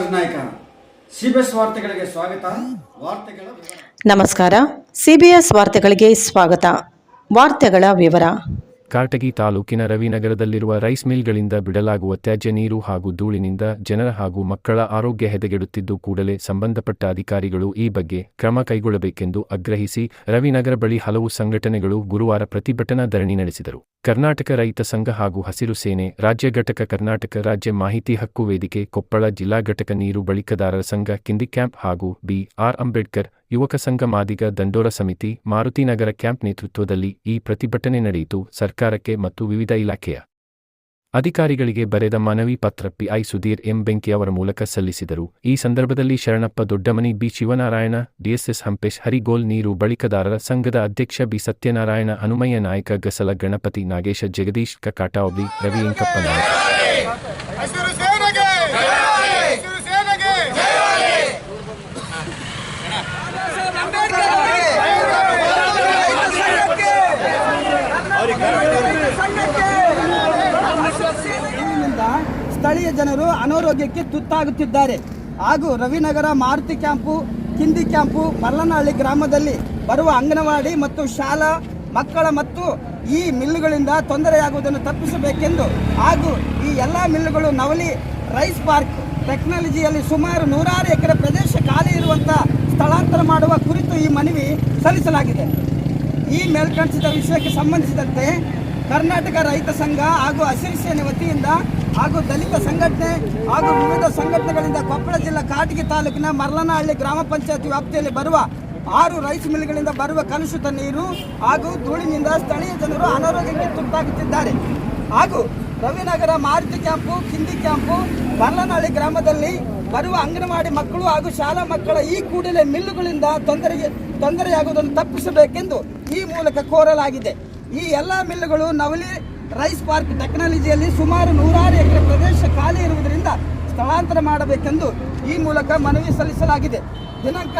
Mallikarjuna Naik CBS ವಾರ್ತೆಗಳಿಗೆ ಸ್ವಾಗತ. ವಾರ್ತೆಗಳ ನಮಸ್ಕಾರ. ಸಿಬಿಎಸ್ ವಾರ್ತೆಗಳಿಗೆ ಸ್ವಾಗತ. ವಾರ್ತೆಗಳ ವಿವರ. ಕಾಟಗಿ ತಾಲೂಕಿನ ರವಿನಗರದಲ್ಲಿರುವ ರೈಸ್ ಮಿಲ್ಗಳಿಂದ ಬಿಡಲಾಗುವ ತ್ಯಾಜ್ಯ ನೀರು ಹಾಗೂ ಧೂಳಿನಿಂದ ಜನರ ಹಾಗೂ ಮಕ್ಕಳ ಆರೋಗ್ಯ ಹೆದಗೆಡುತ್ತಿದ್ದು ಕೂಡಲೇ ಸಂಬಂಧಪಟ್ಟ ಅಧಿಕಾರಿಗಳು ಈ ಬಗ್ಗೆ ಕ್ರಮ ಕೈಗೊಳ್ಳಬೇಕೆಂದು ಆಗ್ರಹಿಸಿ ರವಿನಗರ ಬಳಿ ಹಲವು ಸಂಘಟನೆಗಳು ಗುರುವಾರ ಪ್ರತಿಭಟನಾ ಧರಣಿ ನಡೆಸಿದರು. ಕರ್ನಾಟಕ ರೈತ ಸಂಘ ಹಾಗೂ ಹಸಿರು ಸೇನೆ, ರಾಜ್ಯ ಘಟಕ ಕರ್ನಾಟಕ ರಾಜ್ಯ ಮಾಹಿತಿ ಹಕ್ಕು ವೇದಿಕೆ, ಕೊಪ್ಪಳ ಜಿಲ್ಲಾ ಘಟಕ ನೀರು ಬಳಕೆದಾರರ ಸಂಘ ಕಿಂದಿ ಕ್ಯಾಂಪ್ ಹಾಗೂ ಬಿ ಆರ್ ಅಂಬೇಡ್ಕರ್ ಯುವಕ ಸಂಘ ಮಾದಿಗ ದಂಡೋರ ಸಮಿತಿ ಮಾರುತಿನಗರ ಕ್ಯಾಂಪ್ ನೇತೃತ್ವದಲ್ಲಿ ಈ ಪ್ರತಿಭಟನೆ ನಡೆಯಿತು ಸರ್ಕಾರಕ್ಕೆ ಮತ್ತು ವಿವಿಧ ಇಲಾಖೆಯ ಅಧಿಕಾರಿಗಳಿಗೆ ಬರೆದ ಮನವಿ ಪತ್ರ ಪಿಐ ಸುಧೀರ್ ಎಂ ಬೆಂಕಿ ಅವರ ಮೂಲಕ ಸಲ್ಲಿಸಿದರು. ಈ ಸಂದರ್ಭದಲ್ಲಿ ಶರಣಪ್ಪ ದೊಡ್ಡಮನಿ ಬಿ ಶಿವನಾರಾಯಣ, ಡಿಎಸ್ಎಸ್ ಹಂಪೇಶ್ ಹರಿಗೋಲ್ ನೀರು ಬಳಿಕದಾರರ ಸಂಘದ ಅಧ್ಯಕ್ಷ ಬಿ ಸತ್ಯನಾರಾಯಣ, ಹನುಮಯ್ಯ ನಾಯಕ ಗಸಲ ಗಣಪತಿ ನಾಗೇಶ ಜಗದೀಶ್ ಕಕಾಟಾವ್ಲಿ ರವಿ ಎಂಕಪ್ಪ ನಾಯಕ ಹಸಿರು ಸೇನೆಗೆ ಹಸಿರು ಸೇನೆಗೆ ನೀರಿನಿಂದ ಸ್ಥಳೀಯ ಜನರು ಅನಾರೋಗ್ಯಕ್ಕೆ ತುತ್ತಾಗುತ್ತಿದ್ದಾರೆ. ಹಾಗೂ ರವಿನಗರ ಮಾರುತಿ ಕ್ಯಾಂಪು ಕಿಂದಿ ಕ್ಯಾಂಪು, ಮಲ್ಲನಹಳ್ಳಿ ಗ್ರಾಮದಲ್ಲಿ ಬರುವ ಅಂಗನವಾಡಿ ಮತ್ತು ಶಾಲಾ ಮಕ್ಕಳ ಮತ್ತು ಈ ಮಿಲ್ಲುಗಳಿಂದ ತೊಂದರೆಯಾಗುವುದನ್ನು ತಪ್ಪಿಸಬೇಕೆಂದು ಹಾಗೂ ಈ ಎಲ್ಲ ಮಿಲ್ಲುಗಳು ನವಲಿ ರೈಸ್ ಪಾರ್ಕ್ ಟೆಕ್ನಾಲಜಿಯಲ್ಲಿ ಸುಮಾರು ನೂರಾರು ಎಕರೆ ಪ್ರದೇಶ ಖಾಲಿ ಇರುವಂಥ ಸ್ಥಳಾಂತರ ಮಾಡುವ ಕುರಿತು ಈ ಮನವಿ ಸಲ್ಲಿಸಲಾಗಿದೆ. ಈ ಮೇಲ್ಕಣಿಸಿದ ವಿಷಯಕ್ಕೆ ಸಂಬಂಧಿಸಿದಂತೆ ಕರ್ನಾಟಕ ರೈತ ಸಂಘ ಹಾಗೂ ಹಸಿರು ವತಿಯಿಂದ ಹಾಗೂ ದಲಿತ ಸಂಘಟನೆ ಹಾಗೂ ವಿವಿಧ ಸಂಘಟನೆಗಳಿಂದ ಕೊಪ್ಪಳ ಜಿಲ್ಲಾ ಕಾಟಗಿ ತಾಲೂಕಿನ ಮರ್ಲನಹಳ್ಳಿ ಗ್ರಾಮ ಪಂಚಾಯತ್ ವ್ಯಾಪ್ತಿಯಲ್ಲಿ ಬರುವ ಆರು ರೈಸ್ ಮಿಲ್ಗಳಿಂದ ಬರುವ ಕಲುಷಿತ ನೀರು ಹಾಗೂ ಧೂಳಿನಿಂದ ಸ್ಥಳೀಯ ಜನರು ಅನಾರೋಗ್ಯಕ್ಕೆ ತುತ್ತಾಗುತ್ತಿದ್ದಾರೆ. ಹಾಗೂ ರವಿನಗರ ಮಾರುತಿ ಕ್ಯಾಂಪು ಕಿಂದಿ ಕ್ಯಾಂಪು, ಮರ್ಲನಹಳ್ಳಿ ಗ್ರಾಮದಲ್ಲಿ ಬರುವ ಅಂಗನವಾಡಿ ಮಕ್ಕಳು ಹಾಗೂ ಶಾಲಾ ಮಕ್ಕಳ ಈ ಕೂಡಲೇ ಮಿಲ್ಲುಗಳಿಂದ ತೊಂದರೆಗೆ, ತೊಂದರೆಯಾಗುವುದನ್ನು ತಪ್ಪಿಸಬೇಕೆಂದು ಈ ಮೂಲಕ ಕೋರಲಾಗಿದೆ. ಈ ಎಲ್ಲ ಮಿಲ್ಲುಗಳು ನವಲಿ ರೈಸ್ ಪಾರ್ಕ್ ಟೆಕ್ನಾಲಜಿಯಲ್ಲಿ ಸುಮಾರು ನೂರಾರು ಎಕರೆ ಪ್ರದೇಶ ಖಾಲಿ ಇರುವುದರಿಂದ ಸ್ಥಳಾಂತರ ಮಾಡಬೇಕೆಂದು ಈ ಮೂಲಕ ಮನವಿ ಸಲ್ಲಿಸಲಾಗಿದೆ. ದಿನಾಂಕ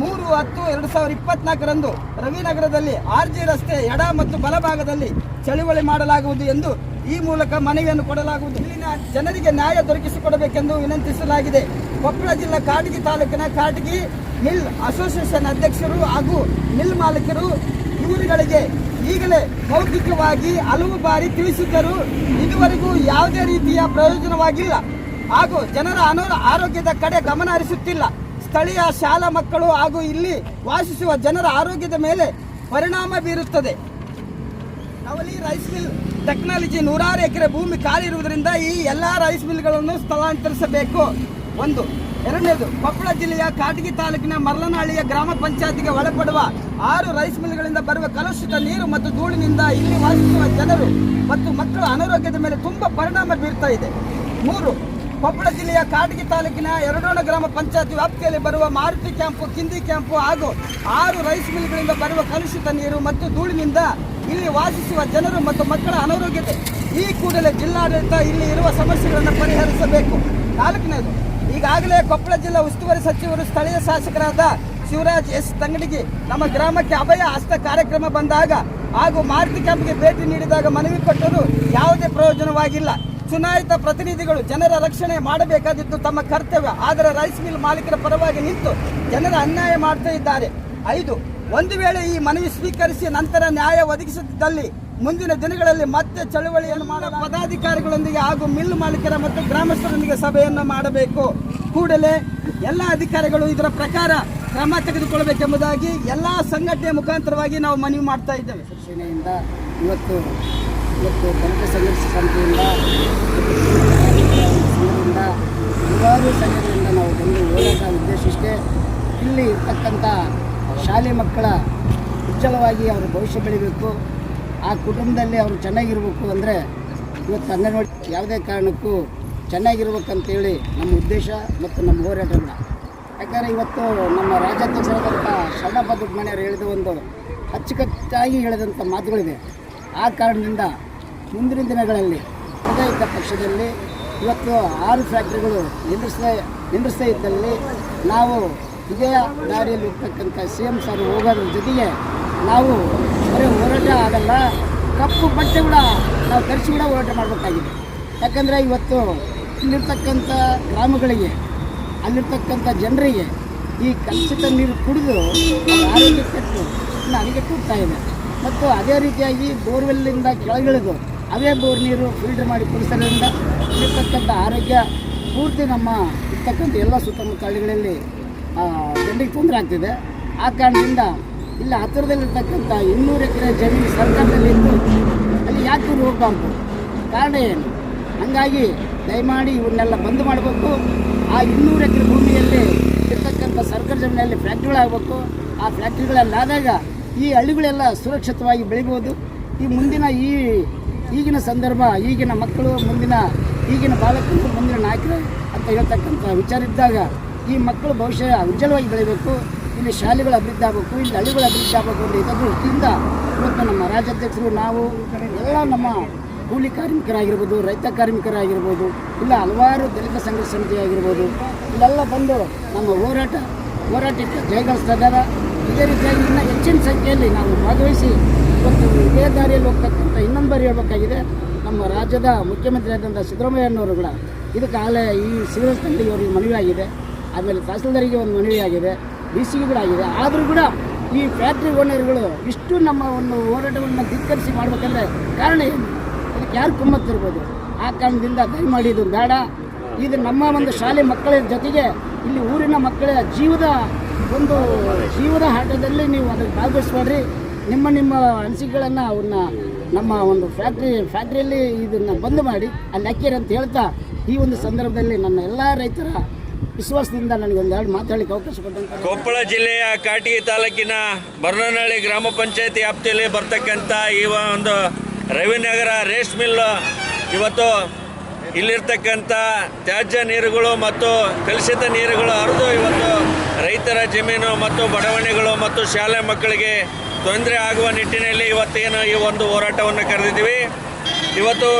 ಮೂರು ಹತ್ತು ಎರಡು ಸಾವಿರ ಇಪ್ಪತ್ನಾಲ್ಕರಂದು ರವಿನಗರದಲ್ಲಿ ಆರ್ ಜಿ ರಸ್ತೆ ಎಡ ಮತ್ತು ಬಲಭಾಗದಲ್ಲಿ ಚಳುವಳಿ ಮಾಡಲಾಗುವುದು ಎಂದು ಈ ಮೂಲಕ ಮನವಿಯನ್ನು ಕೊಡಲಾಗುವುದು. ಇಲ್ಲಿನ ಜನರಿಗೆ ನ್ಯಾಯ ದೊರಕಿಸಿಕೊಡಬೇಕೆಂದು ವಿನಂತಿಸಲಾಗಿದೆ. ಕೊಪ್ಪಳ ಜಿಲ್ಲಾ ಕಾಟಗಿ ತಾಲೂಕಿನ ಕಾಟಗಿ ಮಿಲ್ ಅಸೋಸಿಯೇಷನ್ ಅಧ್ಯಕ್ಷರು ಹಾಗೂ ಮಿಲ್ ಮಾಲೀಕರು ಇವರುಗಳಿಗೆ ಈಗಲೇ ಮೌಖಿಕವಾಗಿ ಹಲವು ಬಾರಿ ತಿಳಿಸಿದ್ದರೂ ಇದುವರೆಗೂ ಯಾವುದೇ ರೀತಿಯ ಪ್ರಯೋಜನವಾಗಿಲ್ಲ. ಹಾಗೂ ಜನರ ಅನೋ, ಆರೋಗ್ಯದ ಕಡೆ ಗಮನ ಹರಿಸುತ್ತಿಲ್ಲ. ಸ್ಥಳೀಯ ಶಾಲಾ ಮಕ್ಕಳು ಹಾಗೂ ಇಲ್ಲಿ ವಾಸಿಸುವ ಜನರ ಆರೋಗ್ಯದ ಮೇಲೆ ಪರಿಣಾಮ ಬೀರುತ್ತದೆ. ನವಲಿ ರೈಸ್ ಮಿಲ್ ಟೆಕ್ನಾಲಜಿ ನೂರಾರು ಎಕರೆ ಭೂಮಿ ಖಾಲಿ ಇರುವುದರಿಂದ ಈ ಎಲ್ಲ ರೈಸ್ ಮಿಲ್ಗಳನ್ನು ಸ್ಥಳಾಂತರಿಸಬೇಕು. ಒಂದು. ಎರಡನೇದು, ಕೊಪ್ಪಳ ಜಿಲ್ಲೆಯ ಕಾಟಗಿ ತಾಲೂಕಿನ ಮರ್ಲನಹಳ್ಳಿಯ ಗ್ರಾಮ ಪಂಚಾಯತಿಗೆ ಒಳಪಡುವ ಆರು ರೈಸ್ ಮಿಲ್ಗಳಿಂದ ಬರುವ ಕಲುಷಿತ ನೀರು ಮತ್ತು ಧೂಳಿನಿಂದ ಇಲ್ಲಿ ವಾಸಿಸುವ ಜನರು ಮತ್ತು ಮಕ್ಕಳ ಅನಾರೋಗ್ಯದ ಮೇಲೆ ತುಂಬಾ ಪರಿಣಾಮ ಬೀರ್ತಾ ಇದೆ. ಮೂರು, ಕೊಪ್ಪಳ ಜಿಲ್ಲೆಯ ಕಾಟಗಿ ತಾಲೂಕಿನ ಎರಡೋಣ ಗ್ರಾಮ ಪಂಚಾಯತ್ ವ್ಯಾಪ್ತಿಯಲ್ಲಿ ಬರುವ ಮಾರುತಿ ಕ್ಯಾಂಪು, ಕಿಂದಿ ಕ್ಯಾಂಪು ಹಾಗೂ ಆರು ರೈಸ್ ಮಿಲ್ಗಳಿಂದ ಬರುವ ಕಲುಷಿತ ನೀರು ಮತ್ತು ಧೂಳಿನಿಂದ ಇಲ್ಲಿ ವಾಸಿಸುವ ಜನರು ಮತ್ತು ಮಕ್ಕಳ ಅನಾರೋಗ್ಯತೆ. ಈ ಕೂಡಲೇ ಜಿಲ್ಲಾಡಳಿತ ಇಲ್ಲಿ ಇರುವ ಸಮಸ್ಯೆಗಳನ್ನು ಪರಿಹರಿಸಬೇಕು. ನಾಲ್ಕನೇದು ಈಗಾಗಲೇ ಕೊಪ್ಪಳ ಜಿಲ್ಲಾ ಉಸ್ತುವಾರಿ ಸಚಿವರು ಸ್ಥಳೀಯ ಶಾಸಕರಾದ ಶಿವರಾಜ್ ಎಸ್ ತಂಗಡಿಗೆ ನಮ್ಮ ಗ್ರಾಮಕ್ಕೆ ಅಭಯ ಹಸ್ತ ಕಾರ್ಯಕ್ರಮ ಬಂದಾಗ ಹಾಗೂ ಮಾರುತಿ ಕ್ಯಾಂಪ್ಗೆ ಭೇಟಿ ನೀಡಿದಾಗ ಮನವಿ ಕೊಟ್ಟರು ಯಾವುದೇ ಪ್ರಯೋಜನವಾಗಿಲ್ಲ. ಚುನಾಯಿತ ಪ್ರತಿನಿಧಿಗಳು ಜನರ ರಕ್ಷಣೆ ಮಾಡಬೇಕಾದಿದ್ದು ತಮ್ಮ ಕರ್ತವ್ಯ. ಆದರೆ ರೈಸ್ ಮಿಲ್ ಮಾಲೀಕರ ಪರವಾಗಿ ನಿಂತು ಜನರ ಅನ್ಯಾಯ ಮಾಡ್ತಾ ಇದ್ದಾರೆ. ಐದು, ಒಂದು ವೇಳೆ ಈ ಮನವಿ ಸ್ವೀಕರಿಸಿ ನಂತರ ನ್ಯಾಯ ಒದಗಿಸದಿದ್ದಲ್ಲಿ ಮುಂದಿನ ದಿನಗಳಲ್ಲಿ ಮತ್ತೆ ಚಳುವಳಿಯನ್ನು ಮಾಡಲು ಪದಾಧಿಕಾರಿಗಳೊಂದಿಗೆ ಹಾಗೂ ಮಿಲ್ ಮಾಲೀಕರ ಮತ್ತು ಗ್ರಾಮಸ್ಥರೊಂದಿಗೆ ಸಭೆಯನ್ನು ಮಾಡಬೇಕು. ಕೂಡಲೇ ಎಲ್ಲ ಅಧಿಕಾರಿಗಳು ಇದರ ಪ್ರಕಾರ ಕ್ರಮ ತೆಗೆದುಕೊಳ್ಳಬೇಕೆಂಬುದಾಗಿ ಎಲ್ಲ ಸಂಘಟನೆಯ ಮುಖಾಂತರವಾಗಿ ನಾವು ಮನವಿ ಮಾಡ್ತಾ ಇದ್ದೇವೆ. ಸೇನೆಯಿಂದ ಇವತ್ತು ಇವತ್ತು ದಲಿತ ಸಂಘರ್ಷ ಸಮಿತಿಯಿಂದ ಹಲವಾರು ಸಂಘಟನೆಯಿಂದ ನಾವು ಬಂದು ಹೋರಾಟ ಉದ್ದೇಶಿಸಿದೆ. ಇಲ್ಲಿ ಇರ್ತಕ್ಕಂಥ ಶಾಲೆ ಮಕ್ಕಳ ಉಜ್ವಲವಾಗಿ ಅವರ ಭವಿಷ್ಯ ಬೆಳಿಬೇಕು. ಆ ಕುಟುಂಬದಲ್ಲಿ ಅವರು ಚೆನ್ನಾಗಿರ್ಬೇಕು ಅಂದರೆ ಇವತ್ತು ಅಂಗನವಾಡಿ ಯಾವುದೇ ಕಾರಣಕ್ಕೂ ಚೆನ್ನಾಗಿರ್ಬೇಕಂತೇಳಿ ನಮ್ಮ ಉದ್ದೇಶ ಮತ್ತು ನಮ್ಮ ಹೋರಾಟ ಯಾಕಂದರೆ ಇವತ್ತು ನಮ್ಮ ರಾಜ್ಯಾಧ್ಯಕ್ಷರಾದಂಥ ಶರಣಪ್ಪ ದುಡ್ಮನೆಯವರು ಹೇಳಿದ ಒಂದು ಅಚ್ಚುಕಟ್ಟಾಗಿ ಹೇಳಿದಂಥ ಮಾತುಗಳಿದೆ. ಆ ಕಾರಣದಿಂದ ಮುಂದಿನ ದಿನಗಳಲ್ಲಿ ಆಡಳಿತ ಪಕ್ಷದಲ್ಲಿ ಇವತ್ತು ಆರು ಫ್ಯಾಕ್ಟ್ರಿಗಳು ನಿಂದಿಸ್ತಾ ನಿಂದಿಸ್ತಾ ಇದ್ದಲ್ಲಿ ನಾವು ಇದೇ ದಾರಿಯಲ್ಲಿ ಇರ್ತಕ್ಕಂಥ ಸಿ ಎಂ ಸರ್ ಹೋಗೋದ್ರ ಜೊತೆಗೆ ನಾವು ಬರೀ ಹೋರಾಟ ಆಗಲ್ಲ. ಕಪ್ಪು ಬಟ್ಟೆ ಕೂಡ ನಾವು ಧರಿಸಿ ಕೂಡ ಹೋರಾಟ ಮಾಡಬೇಕಾಗಿದೆ. ಯಾಕಂದರೆ ಇವತ್ತು ಇಲ್ಲಿರ್ತಕ್ಕಂಥ ಗ್ರಾಮಗಳಿಗೆ, ಅಲ್ಲಿರ್ತಕ್ಕಂಥ ಜನರಿಗೆ ಈ ಕಲುಷಿತ ನೀರು ಕುಡಿದು ಆರೋಗ್ಯ ಕೆಟ್ಟು ಅಡಿಗೆ ಹೋಗ್ತಾ ಇದೆ. ಮತ್ತು ಅದೇ ರೀತಿಯಾಗಿ ಬೋರ್ವೆಲ್ಲಿಂದ ಕೆಳಗಿಳಿದು ಅವೇ ಬೋರ್ ನೀರು ಫಿಲ್ಟರ್ ಮಾಡಿ ಕುಡಿಸೋದ್ರಿಂದ ಇಲ್ಲಿರ್ತಕ್ಕಂಥ ಆರೋಗ್ಯ ಪೂರ್ತಿ ನಮ್ಮ ಇರ್ತಕ್ಕಂಥ ಎಲ್ಲ ಸುತ್ತಮುತ್ತ ಹಳ್ಳಿಗಳಲ್ಲಿ ಜನರಿಗೆ ತೊಂದರೆ ಆಗ್ತಿದೆ. ಆ ಕಾರಣದಿಂದ ಇಲ್ಲಿ ಹತ್ತಿರದಲ್ಲಿರ್ತಕ್ಕಂಥ ಇನ್ನೂರು ಎಕರೆ ಜಮೀನು ಸರ್ಕಾರದಲ್ಲಿದ್ದು ಅಲ್ಲಿ ಯಾಕೆ ಇವ್ರು ಹೋಗ್ಬಾರ್ದು? ಕಾರಣ ಏನು? ಹಾಗಾಗಿ ದಯಮಾಡಿ ಇವನ್ನೆಲ್ಲ ಬಂದ್ ಮಾಡಬೇಕು. ಆ ಇನ್ನೂರು ಎಕರೆ ಭೂಮಿಯಲ್ಲಿ ಇರ್ತಕ್ಕಂಥ ಸರ್ಕಾರ ಜಮೀನಲ್ಲಿ ಫ್ಯಾಕ್ಟ್ರಿಗಳಾಗಬೇಕು ಆ ಫ್ಯಾಕ್ಟ್ರಿಗಳಲ್ಲಾದಾಗ ಈ ಹಳ್ಳಿಗಳೆಲ್ಲ ಸುರಕ್ಷಿತವಾಗಿ ಬೆಳಿಬೋದು. ಈ ಮುಂದಿನ ಈ ಈಗಿನ ಸಂದರ್ಭ, ಈಗಿನ ಮಕ್ಕಳು, ಮುಂದಿನ ಈಗಿನ ಬಾಲಕರು, ಮುಂದಿನ ನಾಯಕರು ಅಂತ ಹೇಳ್ತಕ್ಕಂಥ ವಿಚಾರ ಇದ್ದಾಗ ಈ ಮಕ್ಕಳು ಭವಿಷ್ಯ ಉಜ್ವಲವಾಗಿ ಬೆಳಿಬೇಕು. ಇಲ್ಲಿ ಶಾಲೆಗಳು ಅಭಿವೃದ್ಧಿ ಆಗಬೇಕು, ಇಲ್ಲಿ ಹಳ್ಳಿಗಳು ಅಭಿವೃದ್ಧಿ ಆಗಬೇಕು ಅಂದರೆ ಇದರ ದೃಷ್ಟಿಯಿಂದ ಇವತ್ತು ನಮ್ಮ ರಾಜ್ಯಾಧ್ಯಕ್ಷರು, ನಾವು ಎಲ್ಲ ನಮ್ಮ ಕೂಲಿ ಕಾರ್ಮಿಕರಾಗಿರ್ಬೋದು, ರೈತ ಕಾರ್ಮಿಕರಾಗಿರ್ಬೋದು, ಇಲ್ಲ ಹಲವಾರು ದಲಿತ ಸಂಘ ಸಮಿತಿ ಆಗಿರ್ಬೋದು, ಇಲ್ಲೆಲ್ಲ ಬಂದು ನಮ್ಮ ಹೋರಾಟ, ಹೋರಾಟಕ್ಕೆ ಜಯಗಳಿಸ್ತಾ ಇದ್ದಾರೆ. ಇದೇ ರೀತಿಯಾಗಿ ಇನ್ನು ಹೆಚ್ಚಿನ ಸಂಖ್ಯೆಯಲ್ಲಿ ನಾವು ಭಾಗವಹಿಸಿ ಇವತ್ತು ಇದೇ ದಾರಿಯಲ್ಲಿ ಹೋಗ್ತಕ್ಕಂಥ ಇನ್ನೊಂದು ಬಾರಿ ಹೇಳ್ಬೇಕಾಗಿದೆ, ನಮ್ಮ ರಾಜ್ಯದ ಮುಖ್ಯಮಂತ್ರಿ ಆದಂಥ ಸಿದ್ದರಾಮಯ್ಯನವರು ಕೂಡ ಇದಕ್ಕೆ ಆಲೇ ಈ ಸಿವಿಲ್ ತಂಡಿಗೆ ಅವರಿಗೆ ಮನವಿ ಆಗಿದೆ ಆಮೇಲೆ ತಹಸೀಲ್ದಾರಿಗೆ ಒಂದು ಮನವಿ ಆಗಿದೆ ಡಿ ಸಿಗೆ ಕೂಡ ಆಗಿದೆ ಆದರೂ ಕೂಡ ಈ ಫ್ಯಾಕ್ಟ್ರಿ ಓನರ್ಗಳು ಇಷ್ಟು ನಮ್ಮ ಒಂದು ಹೋರಾಟವನ್ನು ಧಿಕ್ಕರಿಸಿ ಮಾಡಬೇಕಂದ್ರೆ ಕಾರಣ ಏನು? ಅದಕ್ಕೆ ಯಾರು ಕುಮ್ಮತ್ತಿರ್ಬೋದು? ಆ ಕಾರಣದಿಂದ ದಯಮಾಡಿ ಇದು ಬೇಡ. ಇದು ನಮ್ಮ ಒಂದು ಶಾಲೆ ಮಕ್ಕಳ ಜೊತೆಗೆ ಇಲ್ಲಿ ಊರಿನ ಮಕ್ಕಳ ಜೀವದ ಒಂದು ಜೀವದ ಆಟದಲ್ಲಿ ನೀವು ಅದನ್ನು ಭಾಗವಹಿಸ್ಬೇಡ್ರಿ ನಿಮ್ಮ ನಿಮ್ಮ ಅನಿಸಿಕೆಗಳನ್ನು ಅವ್ರನ್ನ ನಮ್ಮ ಒಂದು ಫ್ಯಾಕ್ಟ್ರಿ ಫ್ಯಾಕ್ಟ್ರಿಯಲ್ಲಿ ಇದನ್ನು ಬಂದ್ ಮಾಡಿ ಅಲ್ಲಿ ಹಾಕಿರಿ ಅಂತ ಹೇಳ್ತಾ ಈ ಒಂದು ಸಂದರ್ಭದಲ್ಲಿ ನನ್ನ ಎಲ್ಲ ರೈತರ ವಿಶ್ವಾಸದಿಂದ ನನಗೆ ಒಂದೆರಡು ಮಾತಾಡಲಿಕ್ಕೆ ಅವಕಾಶ ಕೊಟ್ಟಂತ ಕೊಪ್ಪಳ ಜಿಲ್ಲೆಯ ಕಾಟಿಗೆ ತಾಲೂಕಿನ ಬರ್ನನಹಳ್ಳಿ ಗ್ರಾಮ ಪಂಚಾಯತಿ ವ್ಯಾಪ್ತಿಯಲ್ಲಿ ಬರ್ತಕ್ಕಂಥ ಈ ಒಂದು ರವಿನಗರ ರೇಸ್ ಮಿಲ್ ಇವತ್ತು ಇಲ್ಲಿರ್ತಕ್ಕಂಥ ತ್ಯಾಜ್ಯ ನೀರುಗಳು ಮತ್ತು ಕಲುಷಿತ ನೀರುಗಳು ಹರಿದು ಇವತ್ತು ರೈತರ ಜಮೀನು ಮತ್ತು ಬಡಾವಣೆಗಳು ಮತ್ತು ಶಾಲೆ ಮಕ್ಕಳಿಗೆ ತೊಂದರೆ ಆಗುವ ನಿಟ್ಟಿನಲ್ಲಿ ಇವತ್ತೇನು ಈ ಒಂದು ಹೋರಾಟವನ್ನು ಕರೆದಿದ್ದೀವಿ. ಇವತ್ತು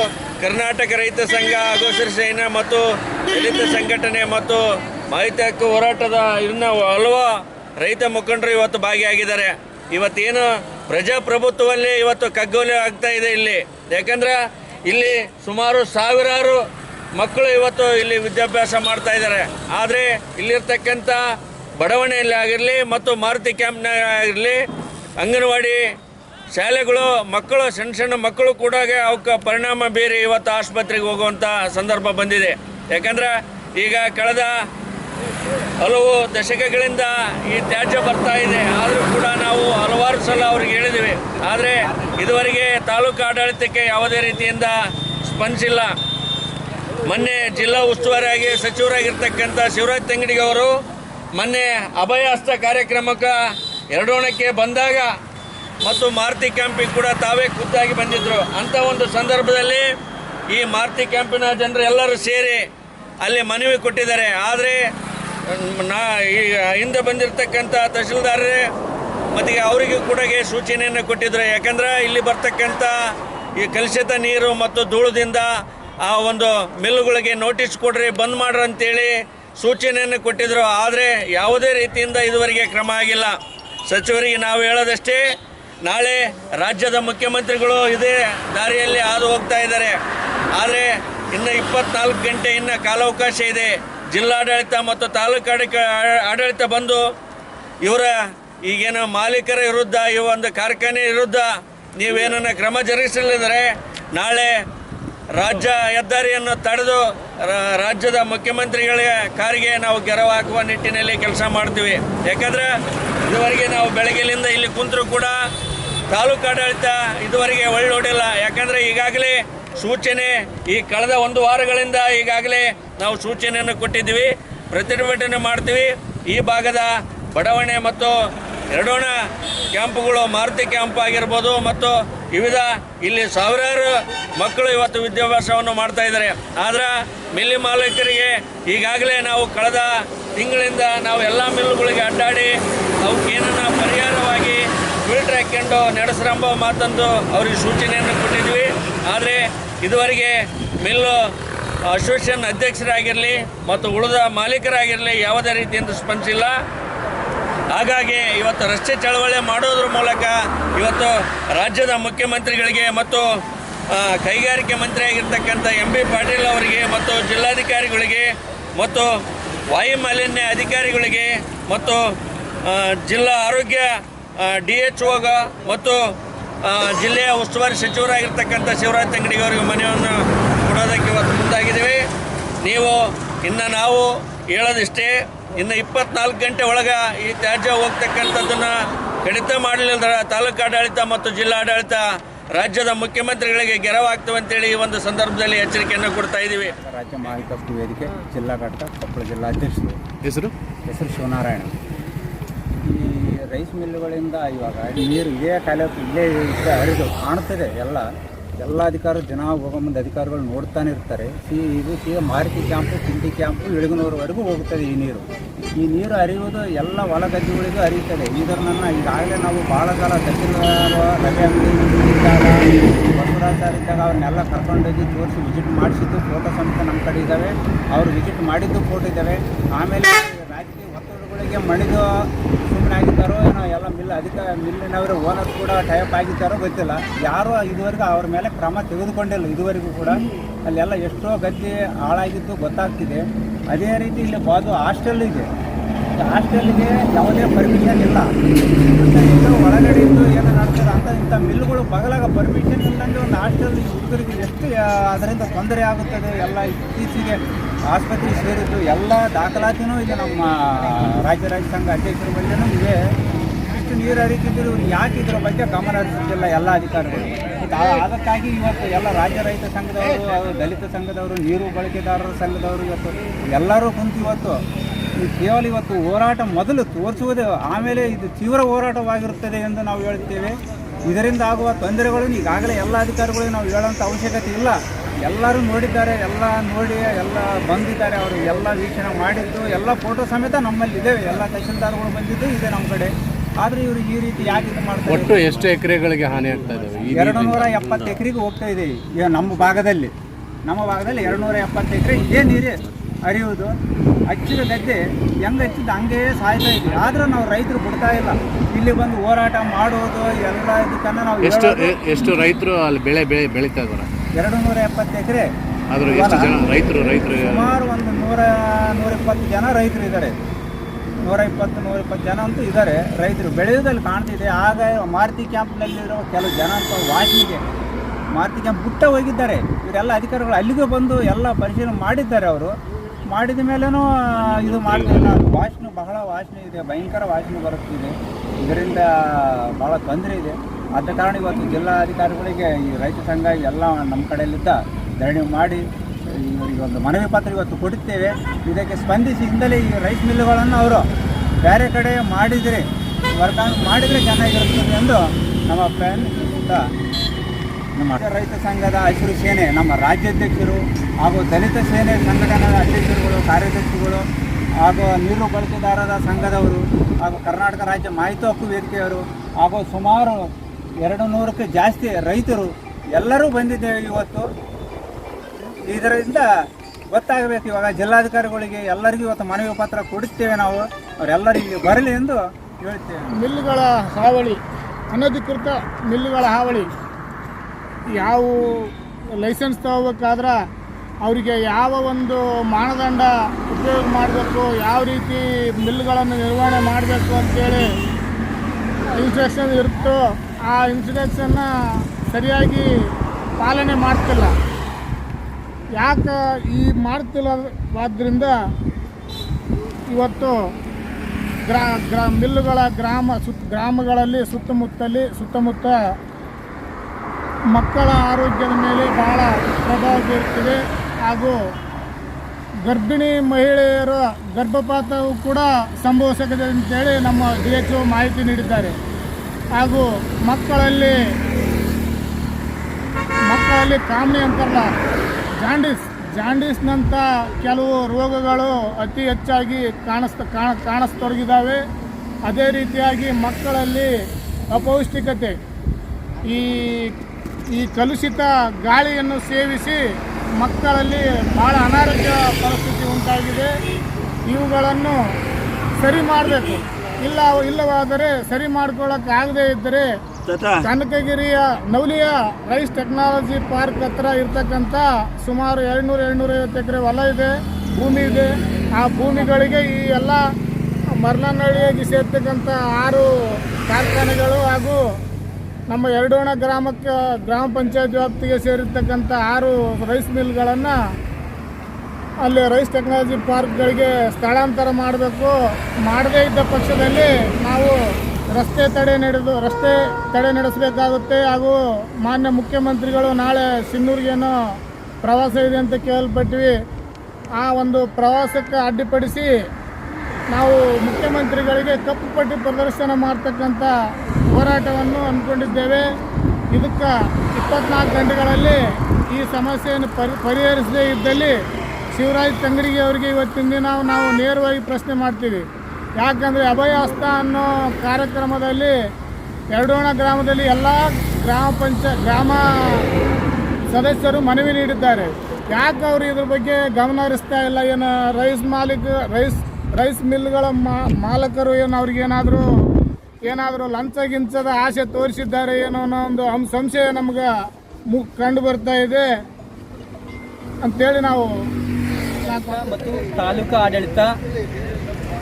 ಕರ್ನಾಟಕ ರೈತ ಸಂಘ ಹಾಗೂ ಸೇನೆ ಮತ್ತು ದಲಿತ ಸಂಘಟನೆ ಮತ್ತು ಮಾಹಿತಿ ಹಕ್ಕು ಹೋರಾಟದ ಇನ್ನು ಹಲವು ರೈತ ಮುಖಂಡರು ಇವತ್ತು ಭಾಗಿಯಾಗಿದ್ದಾರೆ. ಇವತ್ತೇನು ಪ್ರಜಾಪ್ರಭುತ್ವದಲ್ಲಿ ಇವತ್ತು ಕಗ್ಗೊಲೆ ಆಗ್ತಾ ಇದೆ ಇಲ್ಲಿ. ಯಾಕಂದ್ರೆ ಇಲ್ಲಿ ಸುಮಾರು ಸಾವಿರಾರು ಮಕ್ಕಳು ಇವತ್ತು ಇಲ್ಲಿ ವಿದ್ಯಾಭ್ಯಾಸ ಮಾಡ್ತಾ ಇದ್ದಾರೆ. ಆದರೆ ಇಲ್ಲಿರ್ತಕ್ಕಂಥ ಬಡಾವಣೆಯಲ್ಲಿ ಆಗಿರಲಿ ಮತ್ತು ಮಾರುತಿ ಕ್ಯಾಂಪ್ನ ಆಗಿರಲಿ, ಅಂಗನವಾಡಿ ಶಾಲೆಗಳು, ಮಕ್ಕಳು, ಸಣ್ಣ ಸಣ್ಣ ಮಕ್ಕಳು ಕೂಡ ಅವಕ್ಕೆ ಪರಿಣಾಮ ಬೀರಿ ಇವತ್ತು ಆಸ್ಪತ್ರೆಗೆ ಹೋಗುವಂಥ ಸಂದರ್ಭ ಬಂದಿದೆ. ಯಾಕಂದ್ರೆ ಈಗ ಕಳೆದ ಹಲವು ದಶಕಗಳಿಂದ ಈ ತ್ಯಾಜ್ಯ ಬರ್ತಾ ಇದೆ. ಆದರೂ ಕೂಡ ನಾವು ಹಲವಾರು ಸಲ ಅವ್ರಿಗೆ ಹೇಳಿದ್ವಿ. ಆದರೆ ಇದುವರೆಗೆ ತಾಲೂಕು ಆಡಳಿತಕ್ಕೆ ಯಾವುದೇ ರೀತಿಯಿಂದ ಸ್ಪಂದಿಸಿಲ್ಲ. ಮೊನ್ನೆ ಜಿಲ್ಲಾ ಉಸ್ತುವಾರಿಯಾಗಿ ಸಚಿವರಾಗಿರ್ತಕ್ಕಂಥ ಶಿವರಾಜ್ ತಂಗಡಿಗೆ ಅವರು ಮೊನ್ನೆ ಅಭಯ ಹಸ್ತ ಕಾರ್ಯಕ್ರಮಕ್ಕೆ ಎರಡೋಣಕ್ಕೆ ಬಂದಾಗ ಮತ್ತು ಮಾರುತಿ ಕ್ಯಾಂಪಿಗೆ ಕೂಡ ತಾವೇ ಖುದ್ದಾಗಿ ಬಂದಿದ್ದರು ಅಂಥ ಒಂದು ಸಂದರ್ಭದಲ್ಲಿ ಈ ಮಾರುತಿ ಕ್ಯಾಂಪಿನ ಜನರು ಎಲ್ಲರೂ ಸೇರಿ ಅಲ್ಲಿ ಮನವಿ ಕೊಟ್ಟಿದ್ದಾರೆ. ಆದರೆ, ನಾ ಈ ಹಿಂದೆ ಬಂದಿರತಕ್ಕಂಥ ತಹಶೀಲ್ದಾರರೇ ಮತ್ತು ಅವರಿಗೂ ಕೂಡ ಸೂಚನೆಯನ್ನು ಕೊಟ್ಟಿದ್ದರು. ಯಾಕಂದ್ರೆ ಇಲ್ಲಿ ಬರ್ತಕ್ಕಂಥ ಈ ಕಲುಷಿತ ನೀರು ಮತ್ತು ಧೂಳದಿಂದ ಆ ಒಂದು ಮಿಲ್ಗಳಿಗೆ ನೋಟಿಸ್ ಕೊಡ್ರಿ, ಬಂದ್ ಮಾಡ್ರಿ ಅಂತೇಳಿ ಸೂಚನೆಯನ್ನು ಕೊಟ್ಟಿದ್ದರು ಆದರೆ ಯಾವುದೇ ರೀತಿಯಿಂದ ಇದುವರೆಗೆ ಕ್ರಮ ಆಗಿಲ್ಲ. ಸಚಿವರಿಗೆ ನಾವು ಹೇಳೋದಷ್ಟೇ ನಾಳೆ ರಾಜ್ಯದ ಮುಖ್ಯಮಂತ್ರಿಗಳು ಇದೇ ದಾರಿಯಲ್ಲಿ ಹಾದು ಹೋಗ್ತಾ ಇದ್ದಾರೆ. ಆದರೆ ಇನ್ನು ಇಪ್ಪತ್ನಾಲ್ಕು ಗಂಟೆ ಇನ್ನು ಕಾಲಾವಕಾಶ ಇದೆ. ಜಿಲ್ಲಾಡಳಿತ ಮತ್ತು ತಾಲೂಕು ಆಡಳಿತ ಆಡಳಿತ ಬಂದು ಇವರ ಈಗೇನು ಮಾಲೀಕರ ವಿರುದ್ಧ, ಈ ಒಂದು ಕಾರ್ಖಾನೆ ವಿರುದ್ಧ ನೀವೇನನ್ನು ಕ್ರಮ ಜರುಗಿಸಲಿದ್ದಾರೆ ನಾಳೆ ರಾಜ್ಯ ಹೆದ್ದಾರಿಯನ್ನು ತಡೆದು ರಾಜ್ಯದ ಮುಖ್ಯಮಂತ್ರಿಗಳ ಕಾರಿಗೆ ನಾವು ಗೆರವು ಹಾಕುವ ನಿಟ್ಟಿನಲ್ಲಿ ಕೆಲಸ ಮಾಡ್ತೀವಿ. ಯಾಕಂದ್ರೆ ಇದುವರೆಗೆ ನಾವು ಬೆಳಗ್ಗೆಲಿಂದ ಇಲ್ಲಿ ಕುಂತರೂ ಕೂಡ ತಾಲೂಕು ಆಡಳಿತ ಇದುವರೆಗೆ ಒಳ್ಳೆ ನೋಡಿಲ್ಲ ಯಾಕಂದ್ರೆ ಈಗಾಗಲೇ ಸೂಚನೆ ಈ ಕಳೆದ ಒಂದು ವಾರಗಳಿಂದ ಈಗಾಗಲೇ ನಾವು ಸೂಚನೆಯನ್ನು ಕೊಟ್ಟಿದ್ದೀವಿ, ಪ್ರತಿಭಟನೆ ಮಾಡ್ತೀವಿ. ಈ ಭಾಗದ ಬಡಾವಣೆ ಮತ್ತು ಎರಡೋಣ ಕ್ಯಾಂಪ್ಗಳು ಮಾರುತಿ ಕ್ಯಾಂಪ್ ಆಗಿರ್ಬೋದು ಮತ್ತು ವಿವಿಧ ಇಲ್ಲಿ ಸಾವಿರಾರು ಮಕ್ಕಳು ಇವತ್ತು ವಿದ್ಯಾಭ್ಯಾಸವನ್ನು ಮಾಡ್ತಾ ಇದ್ದಾರೆ. ಆದ್ರೆ ಮಿಲ್ಲಿ ಮಾಲೀಕರಿಗೆ ಈಗಾಗಲೇ ನಾವು ಕಳೆದ ತಿಂಗಳಿಂದ ನಾವು ಎಲ್ಲ ಮಿಲ್ಲುಗಳಿಗೆ ಅಡ್ಡಾಡಿ ಅವಕ್ಕೇನನ್ನು ಪರಿಹಾರವಾಗಿ ಫಿಲ್ಟರ್ ಹಾಕ್ಕೊಂಡು ನಡೆಸ್ರಂಬ ಮಾತಂದು ಅವ್ರಿಗೆ ಸೂಚನೆಯನ್ನು ಕೊಟ್ಟಿದ್ವಿ. ಆದರೆ ಇದುವರೆಗೆ ಮಿಲ್ಲು ಅಸೋಸಿಯೇಷನ್ ಅಧ್ಯಕ್ಷರಾಗಿರಲಿ ಮತ್ತು ಉಳಿದ ಮಾಲೀಕರಾಗಿರಲಿ ಯಾವುದೇ ರೀತಿಯಿಂದ ಸ್ಪಂದಿಸಿಲ್ಲ. ಹಾಗಾಗಿ ಇವತ್ತು ರಸ್ತೆ ಚಳವಳಿ ಮಾಡೋದ್ರ ಮೂಲಕ ಇವತ್ತು ರಾಜ್ಯದ ಮುಖ್ಯಮಂತ್ರಿಗಳಿಗೆ ಮತ್ತು ಕೈಗಾರಿಕೆ ಮಂತ್ರಿಯಾಗಿರ್ತಕ್ಕಂಥ ಎಂ ಬಿ ಪಾಟೀಲ್ ಅವರಿಗೆ ಮತ್ತು ಜಿಲ್ಲಾಧಿಕಾರಿಗಳಿಗೆ ಮತ್ತು ವಾಯುಮಾಲಿನ್ಯ ಅಧಿಕಾರಿಗಳಿಗೆ ಮತ್ತು ಜಿಲ್ಲಾ ಆರೋಗ್ಯ ಡಿ ಎಚ್ ಒಗ ಮತ್ತು ಜಿಲ್ಲೆಯ ಉಸ್ತುವಾರಿ ಸಚಿವರಾಗಿರ್ತಕ್ಕಂಥ ಶಿವರಾಜ್ ತಂಗಡಿಗೆ ಅವರಿಗೆ ಮನವಿಯನ್ನು ಕೊಡೋದಕ್ಕೆ ಇವತ್ತು ಮುಂದಾಗಿದ್ದೀವಿ. ನೀವು ಇನ್ನು ನಾವು ಹೇಳೋದಿಷ್ಟೇ ಇನ್ನು ಇಪ್ಪತ್ನಾಲ್ಕು ಗಂಟೆ ಒಳಗೆ ಈ ತ್ಯಾಜ್ಯ ಹೋಗ್ತಕ್ಕಂಥದ್ದನ್ನು ಕಡಿತ ಮಾಡಲಿಲ್ಲ ತಾಲೂಕು ಆಡಳಿತ ಮತ್ತು ಜಿಲ್ಲಾಡಳಿತ ರಾಜ್ಯದ ಮುಖ್ಯಮಂತ್ರಿಗಳಿಗೆ ಗೆರವಾಗ್ತವೆ ಅಂತೇಳಿ ಈ ಒಂದು ಸಂದರ್ಭದಲ್ಲಿ ಎಚ್ಚರಿಕೆಯನ್ನು ಕೊಡ್ತಾ ಇದ್ದೀವಿ. ರಾಜ್ಯ ಮಾಹಿತಿ ವೇದಿಕೆ ಜಿಲ್ಲಾ ಘಟಕ ಕೊಪ್ಪಳ ಜಿಲ್ಲಾಧ್ಯಕ್ಷರು. ಹೆಸರು? ಹೆಸರು ಶಿವನಾರಾಯಣ. ರೈಸ್ ಮಿಲ್ಗಳಿಂದ ಇವಾಗ ನೀರು ಇದೇ ಕಾಲ ಇಲ್ಲೇ ಹರಿದು ಕಾಣ್ತದೆ ಎಲ್ಲ. ಎಲ್ಲ ಅಧಿಕಾರಿ ಜನ ಮುಂದೆ ಅಧಿಕಾರಿಗಳು ನೋಡ್ತಾನೆ ಇರ್ತಾರೆ. ಸಿ ಇದು ಸಿ ಮಾರುತಿ ಕ್ಯಾಂಪು ಕಿಂಡಿ ಕ್ಯಾಂಪು, ಇಳಗನೂರವರೆಗೂ ಹೋಗುತ್ತದೆ ಈ ನೀರು. ಈ ನೀರು ಹರಿಯುವುದು ಎಲ್ಲ ಹೊಲ ಗದ್ದೆಗಳಿಗೂ ಹರಿಯುತ್ತದೆ. ಇದರನ್ನ ಈಗಾಗಲೇ ನಾವು ಭಾಳ ಕಾಲ ದಕ್ಷಿಣ ರವಿ ಇದ್ದಾಗ ಅವ್ರನ್ನೆಲ್ಲ ಕರ್ಕೊಂಡೋಗಿ ತೋರಿಸಿ ವಿಸಿಟ್ ಮಾಡಿಸಿದ್ದು ಫೋಟೋ ಸಮೇತ ನಮ್ಮ ಕಡೆ ಇದ್ದಾವೆ. ಅವರು ವಿಸಿಟ್ ಮಾಡಿದ್ದು ಫೋಟೋ ಇದ್ದಾವೆ. ಆಮೇಲೆ ರಾಜಕೀಯ ಒತ್ತಡಗಳಿಗೆ ಮಣಿದು ಆಗಿದ್ದಾರೋ ಏನೋ ಎಲ್ಲ ಮಿಲ್ ಅದಕ್ಕೆ ಮಿಲ್ಲಿನವರು ಓನರ್ ಕೂಡ ಟೈಪ್ ಆಗಿದ್ದಾರೋ ಗೊತ್ತಿಲ್ಲ. ಯಾರೂ ಇದುವರೆಗೂ ಅವ್ರ ಮೇಲೆ ಕ್ರಮ ತೆಗೆದುಕೊಂಡಿಲ್ಲ. ಇದುವರೆಗೂ ಕೂಡ ಅಲ್ಲೆಲ್ಲ ಎಷ್ಟೋ ಗದ್ದೆ ಹಾಳಾಗಿದ್ದು ಗೊತ್ತಾಗ್ತಿದೆ. ಅದೇ ರೀತಿ ಇಲ್ಲಿ ಬಾಜು ಹಾಸ್ಟೆಲ್ ಇದೆ. ಹಾಸ್ಟೆಲ್ಗೆ ಯಾವುದೇ ಪರ್ಮಿಷನ್ ಇಲ್ಲ. ಒಳಗಡೆ ಇದ್ದು ಏನು ನಡ್ತದೆ ಅಂತ ಇಂಥ ಮಿಲ್ಗಳು ಬಗಲಾಗ ಪರ್ಮಿಷನ್ ಇಲ್ಲಂಗೆ ಒಂದು ಹಾಸ್ಟೆಲ್ ಹುಡುಗರಿಗೆ ಎಷ್ಟು ಅದರಿಂದ ತೊಂದರೆ ಆಗುತ್ತದೆ? ಎಲ್ಲ ಇತ್ತೀಚೆಗೆ ಆಸ್ಪತ್ರೆ ಸೇರಿದ್ದು ಎಲ್ಲ ದಾಖಲಾತಿನೂ ಇದೆ ನಮ್ಮ ರಾಜ್ಯ ರಾಜ್ಯ ಸಂಘ ಅಧ್ಯಕ್ಷರ ಬಳಿನೂ ಇದೆ. ಇಷ್ಟು ನೀರು ಹರಿತಿದ್ದರು ಇವ್ರು ಯಾಕೆ ಇದ್ರ ಬಗ್ಗೆ ಗಮನ ಹರಿಸುತ್ತಿಲ್ಲ ಎಲ್ಲ ಅಧಿಕಾರಿಗಳು. ಅದಕ್ಕಾಗಿ ಇವತ್ತು ಎಲ್ಲ ರಾಜ್ಯ ರೈತ ಸಂಘದವರು ದಲಿತ ಸಂಘದವರು, ನೀರು ಬಳಕೆದಾರರ ಸಂಘದವರು ಇವತ್ತು ಎಲ್ಲರೂ ಕುಂತು ಇವತ್ತು ಕೇವಲ ಇವತ್ತು ಹೋರಾಟ ಮೊದಲು ತೋರಿಸುವುದೇ ಆಮೇಲೆ ಇದು ತೀವ್ರ ಹೋರಾಟವಾಗಿರುತ್ತದೆ ಎಂದು ನಾವು ಹೇಳುತ್ತೇವೆ. ಇದರಿಂದ ಆಗುವ ತೊಂದರೆಗಳನ್ನು ಈಗಾಗಲೇ ಎಲ್ಲ ಅಧಿಕಾರಿಗಳಿಗೆ ನಾವು ಹೇಳುವಂಥ ಅವಶ್ಯಕತೆ ಇಲ್ಲ. ಎಲ್ಲರೂ ನೋಡಿದ್ದಾರೆ ಎಲ್ಲ ನೋಡಿ ಎಲ್ಲ ಬಂದಿದ್ದಾರೆ ಅವರು ಎಲ್ಲ ವೀಕ್ಷಣೆ ಮಾಡಿದ್ದು ಎಲ್ಲ ಫೋಟೋ ಸಮೇತ ನಮ್ಮಲ್ಲಿ ಇದೆ ಎಲ್ಲ ತಹಶೀಲ್ದಾರ್ಗಳು ಬಂದಿದ್ದು ಇದೆ ನಮ್ಮ ಕಡೆ. ಆದರೆ ಇವರು ಈ ರೀತಿ ಯಾಕೆ ಇದು ಮಾಡ್ತಾರೆ? ಒಟ್ಟು ಎಷ್ಟು ಎಕರೆಗಳಿಗೆ ಹಾನಿ ಆಗ್ತಾ ಇದಾವೆ ಈ ಎರಡು ನೂರ ಎಪ್ಪತ್ತು ಎಕರೆಗೆ ಹೋಗ್ತಾ ಇದೆ ಈಗ ನಮ್ಮ ಭಾಗದಲ್ಲಿ. ನಮ್ಮ ಭಾಗದಲ್ಲಿ ಎರಡು ನೂರ ಎಪ್ಪತ್ತು ಎಕರೆ ಇದೇ ನೀರೇ ಹರಿಯುವುದು. ಹಚ್ಚಿದ ಗದ್ದೆ ಹೆಂಗೆ ಹಚ್ಚಿದ್ದು ಹಂಗೇ ಸಾಯ್ತಾ ಇದೆ. ಆದರೂ ನಾವು ರೈತರು ಬಿಡ್ತಾ ಇಲ್ಲ. ಇಲ್ಲಿ ಬಂದು ಹೋರಾಟ ಮಾಡೋದು ಎಲ್ಲ ಇದಕ್ಕನ್ನ ನಾವು ಎಷ್ಟು ಎಷ್ಟು ರೈತರು ಅಲ್ಲಿ ಬೆಳೆ ಬೆಳೆ ಬೆಳೀತಾ ಇದಾರೆ? ಎರಡು ನೂರ ಎಪ್ಪತ್ತು ಎಕರೆ. ಆದ್ರೂ ಎಷ್ಟು ಜನ ರೈತರು ರೈತರು ಸುಮಾರು ಒಂದು ನೂರ ನೂರ ಇಪ್ಪತ್ತು ಜನ ರೈತರು ಇದ್ದಾರೆ. ನೂರ ಇಪ್ಪತ್ತು ನೂರ ಇಪ್ಪತ್ತು ಜನ ಅಂತೂ ಇದ್ದಾರೆ. ರೈತರು ಬೆಳೆಯೋದಲ್ಲಿ ಕಾಣ್ತಿದೆ. ಆಗ ಮಾರುತಿ ಕ್ಯಾಂಪ್ನಲ್ಲಿರೋ ಕೆಲವು ಜನ ಅಂತ ವಾಸನೆಗೆ ಮಾರುತಿ ಕ್ಯಾಂಪ್ ಬಿಟ್ಟ ಹೋಗಿದ್ದಾರೆ. ಇವರೆಲ್ಲ ಅಧಿಕಾರಿಗಳು ಅಲ್ಲಿಗೆ ಬಂದು ಎಲ್ಲ ಪರಿಶೀಲನೆ ಮಾಡಿದ್ದಾರೆ ಅವರು. ಮಾಡಿದ ಮೇಲೇನೂ ಇದು ಮಾಡ್ತಿಲ್ಲ ವಾಸನೆ ಬಹಳ ವಾಸನೆ ಇದೆ. ಭಯಂಕರ ವಾಸನೆ ಬರುತ್ತಿದೆ. ಇದರಿಂದ ಭಾಳ ತೊಂದರೆ ಇದೆ. ಆದ ಕಾರಣ ಇವತ್ತು ಜಿಲ್ಲಾಧಿಕಾರಿಗಳಿಗೆ ಈ ರೈತ ಸಂಘ ಎಲ್ಲ ನಮ್ಮ ಕಡೆಯಲ್ಲಿದ್ದ ಧರಣಿ ಮಾಡಿ, ಇವರಿಗೆ ಒಂದು ಮನವಿ ಪತ್ರ ಇವತ್ತು ಕೊಡುತ್ತೇವೆ. ಇದಕ್ಕೆ ಸ್ಪಂದಿಸಿ ಹಿಂದಲೇ ಈ ರೈಸ್ ಮಿಲ್ಗಳನ್ನು ಅವರು ಬೇರೆ ಕಡೆ ಮಾಡಿದರೆ ವರ್ಗಾವಣೆ ಮಾಡಿದರೆ ಚೆನ್ನಾಗಿರುತ್ತದೆ ಎಂದು ನಮ್ಮ ಪ್ಲಾನ್ ನಮ್ಮ ರೈತ ಸಂಘದ ಹಸಿರು ಸೇನೆ, ನಮ್ಮ ರಾಜ್ಯಾಧ್ಯಕ್ಷರು ಹಾಗೂ ದಲಿತ ಸೇನೆ ಸಂಘಟನೆಗಳ ಅಧ್ಯಕ್ಷರುಗಳು, ಕಾರ್ಯದರ್ಶಿಗಳು ಹಾಗೂ ನೀರು ಬಳಕೆದಾರರ ಸಂಘದವರು ಹಾಗೂ ಕರ್ನಾಟಕ ರಾಜ್ಯ ಮಾಹಿತಿ ಹಕ್ಕು ವೇದಿಕೆಯವರು ಹಾಗೂ ಸುಮಾರು ಎರಡು ನೂರಕ್ಕೆ ಜಾಸ್ತಿ ರೈತರು ಎಲ್ಲರೂ ಬಂದಿದ್ದೇವೆ ಇವತ್ತು. ಇದರಿಂದ ಗೊತ್ತಾಗಬೇಕು ಇವಾಗ ಜಿಲ್ಲಾಧಿಕಾರಿಗಳಿಗೆ ಎಲ್ಲರಿಗೂ ಇವತ್ತು ಮನವಿ ಪತ್ರ ಕೊಡುತ್ತೇವೆ ನಾವು. ಅವರೆಲ್ಲರಿಗೆ ಬರಲಿ ಎಂದು ಹೇಳ್ತೇವೆ ಮಿಲ್ಗಳ ಹಾವಳಿ, ಅನಧಿಕೃತ ಮಿಲ್ಗಳ ಹಾವಳಿ. ಯಾವ ಲೈಸೆನ್ಸ್ ತಗೋಬೇಕಾದ್ರೆ ಅವರಿಗೆ ಯಾವ ಒಂದು ಮಾನದಂಡ ಉಪಯೋಗ ಮಾಡಬೇಕು, ಯಾವ ರೀತಿ ಮಿಲ್ಗಳನ್ನು ನಿರ್ವಹಣೆ ಮಾಡಬೇಕು ಅಂತೇಳಿ ಇನ್ಸ್ಟ್ರಕ್ಷನ್ ಇರುತ್ತೋ ಆ ಇನ್ಸ್ಟ್ರಕ್ಷನ್ನ ಸರಿಯಾಗಿ ಪಾಲನೆ ಮಾಡ್ತಿಲ್ಲ. ಯಾಕೆ ಈ ಮಾಡ್ತಿಲ್ಲವಾದ್ದರಿಂದ ಇವತ್ತು ಗ್ರಾ ಗ್ರಾ, ಮಿಲ್ಲುಗಳ ಗ್ರಾಮ ಸುತ್, ಗ್ರಾಮಗಳಲ್ಲಿ ಸುತ್ತಮುತ್ತಲಿ ಸುತ್ತಮುತ್ತ ಮಕ್ಕಳ ಆರೋಗ್ಯದ ಮೇಲೆ ಭಾಳ ಪ್ರಭಾವ ಬೀರುತ್ತಿದೆ ಹಾಗೂ ಗರ್ಭಿಣಿ ಮಹಿಳೆಯರ ಗರ್ಭಪಾತವು ಕೂಡ ಸಂಭವಿಸಲಿದೆ ಅಂತೇಳಿ ನಮ್ಮ ಡಿ ಮಾಹಿತಿ ನೀಡಿದ್ದಾರೆ. ಹಾಗೂ ಮಕ್ಕಳಲ್ಲಿ ಮಕ್ಕಳಲ್ಲಿ ಕಾಮಣಿ ಅಂತಾರಲ್ಲ ಜಾಂಡೀಸ್. ಜಾಂಡೀಸ್ನಂಥ ಕೆಲವು ರೋಗಗಳು ಅತಿ ಹೆಚ್ಚಾಗಿ ಕಾಣಿಸ್ತ ಕಾಣ ಕಾಣಿಸ್ತೊಡಗಿದ್ದಾವೆ ಅದೇ ರೀತಿಯಾಗಿ ಮಕ್ಕಳಲ್ಲಿ ಅಪೌಷ್ಟಿಕತೆ. ಈ ಈ ಕಲುಷಿತ ಗಾಳಿಯನ್ನು ಸೇವಿಸಿ ಮಕ್ಕಳಲ್ಲಿ ಭಾಳ ಅನಾರೋಗ್ಯ ಪರಿಸ್ಥಿತಿ ಉಂಟಾಗಿದೆ. ಇವುಗಳನ್ನು ಸರಿ ಮಾಡಬೇಕು. ಇಲ್ಲ ಇಲ್ಲವಾದರೆ ಸರಿ ಮಾಡ್ಕೊಳ್ಳೋಕ್ಕಾಗದೇ ಇದ್ದರೆ ಕನಕಗಿರಿಯ ನೌಲಿಯ ರೈಸ್ ಟೆಕ್ನಾಲಜಿ ಪಾರ್ಕ್ ಹತ್ರ ಇರ್ತಕ್ಕಂಥ ಸುಮಾರು ಎರಡ್ನೂರ ಎರಡುನೂರೈವತ್ತು ಎಕರೆ ಹೊಲ ಇದೆ ಭೂಮಿ ಇದೆ. ಆ ಭೂಮಿಗಳಿಗೆ ಈ ಎಲ್ಲ ಮರ್ಲನಹಳ್ಳಿಯಾಗಿ ಸೇರ್ತಕ್ಕಂಥ ಆರು ಕಾರ್ಖಾನೆಗಳು ಹಾಗೂ ನಮ್ಮ ಎರಡೋಣ ಗ್ರಾಮಕ್ಕೆ ಗ್ರಾಮ ಪಂಚಾಯತ್ ವ್ಯಾಪ್ತಿಗೆ ಸೇರಿರ್ತಕ್ಕಂಥ ಆರು ರೈಸ್ ಮಿಲ್ಗಳನ್ನು ಅಲ್ಲಿ ರೈಸ್ ಟೆಕ್ನಾಲಜಿ ಪಾರ್ಕ್ಗಳಿಗೆ ಸ್ಥಳಾಂತರ ಮಾಡಬೇಕು. ಮಾಡದೇ ಇದ್ದ ಪಕ್ಷದಲ್ಲಿ ನಾವು ರಸ್ತೆ ತಡೆ ನಡೆದು, ರಸ್ತೆ ತಡೆ ನಡೆಸಬೇಕಾಗುತ್ತೆ. ಹಾಗೂ ಮಾನ್ಯ ಮುಖ್ಯಮಂತ್ರಿಗಳು ನಾಳೆ ಸಿನ್ನೂರಿಗೇನೋ ಪ್ರವಾಸ ಇದೆ ಅಂತ ಕೇಳಲ್ಪಟ್ವಿ ಆ ಒಂದು ಪ್ರವಾಸಕ್ಕೆ ಅಡ್ಡಿಪಡಿಸಿ ನಾವು ಮುಖ್ಯಮಂತ್ರಿಗಳಿಗೆ ಕಪ್ಪು ಪಟ್ಟಿ ಪ್ರದರ್ಶನ ಮಾಡ್ತಕ್ಕಂಥ ಹೋರಾಟವನ್ನು ಅಂದ್ಕೊಂಡಿದ್ದೇವೆ. ಇದಕ್ಕೆ ಇಪ್ಪತ್ನಾಲ್ಕು ಗಂಟೆಗಳಲ್ಲಿ ಈ ಸಮಸ್ಯೆಯನ್ನು ಪರಿ, ಪರಿಹರಿಸದೇ ಇದ್ದಲ್ಲಿ ಶಿವರಾಜ್ ತಂಗಡಿಗೆ ಅವರಿಗೆ ಇವತ್ತಿನ ದಿನ ನಾವು ನೇರವಾಗಿ ಪ್ರಶ್ನೆ ಮಾಡ್ತೀವಿ. ಯಾಕಂದರೆ ಅಭಯ ಹಸ್ತ ಅನ್ನೋ ಕಾರ್ಯಕ್ರಮದಲ್ಲಿ ಎರಡೋಣ ಗ್ರಾಮದಲ್ಲಿ ಎಲ್ಲ ಗ್ರಾಮ ಪಂಚ, ಗ್ರಾಮ ಸದಸ್ಯರು ಮನವಿ ನೀಡಿದ್ದಾರೆ. ಯಾಕೆ ಅವರು ಇದ್ರ ಬಗ್ಗೆ ಗಮನ ಹರಿಸ್ತಾ ಇಲ್ಲ? ಏನು ರೈಸ್ ಮಾಲೀಕ, ರೈಸ್ ರೈಸ್ ಮಿಲ್ಗಳ ಮಾಲಕರು ಏನು ಅವ್ರಿಗೇನಾದರೂ ಏನಾದರೂ ಲಂಚ ಗಿಂಚದ ಆಸೆ ತೋರಿಸಿದ್ದಾರೆ ಏನೋ ಅನ್ನೋ ಒಂದು ಹಂ- ಸಂಶಯ ನಮ್ಗೆ ಮು, ಕಂಡು ಬರ್ತಾ ಇದೆ. ಅಂತೇಳಿ ನಾವು ಮತ್ತು ತಾಲೂಕು ಆಡಳಿತ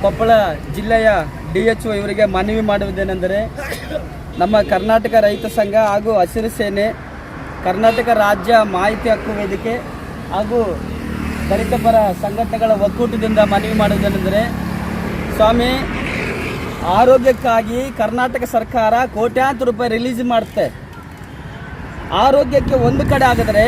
ಕೊಪ್ಪಳ ಜಿಲ್ಲೆಯ ಡಿ ಎಚ್ ಒ ಇವರಿಗೆ ಮನವಿ ಮಾಡುವುದೇನೆಂದರೆ ನಮ್ಮ ಕರ್ನಾಟಕ ರೈತ ಸಂಘ ಹಾಗೂ ಹಸಿರು ಸೇನೆ, ಕರ್ನಾಟಕ ರಾಜ್ಯ ಮಾಹಿತಿ ಹಕ್ಕು ವೇದಿಕೆ ಹಾಗೂ ದಲಿತ ಪರ ಸಂಘಟನೆಗಳ ಒಕ್ಕೂಟದಿಂದ ಮನವಿ ಮಾಡುವುದೇನೆಂದರೆ ಸ್ವಾಮಿ, ಆರೋಗ್ಯಕ್ಕಾಗಿ ಕರ್ನಾಟಕ ಸರ್ಕಾರ ಕೋಟ್ಯಾಂತರ ರೂಪಾಯಿ ರಿಲೀಸ್ ಮಾಡುತ್ತೆ. ಆರೋಗ್ಯಕ್ಕೆ ಒಂದು ಕಡೆ ಆಗಿದ್ರೆ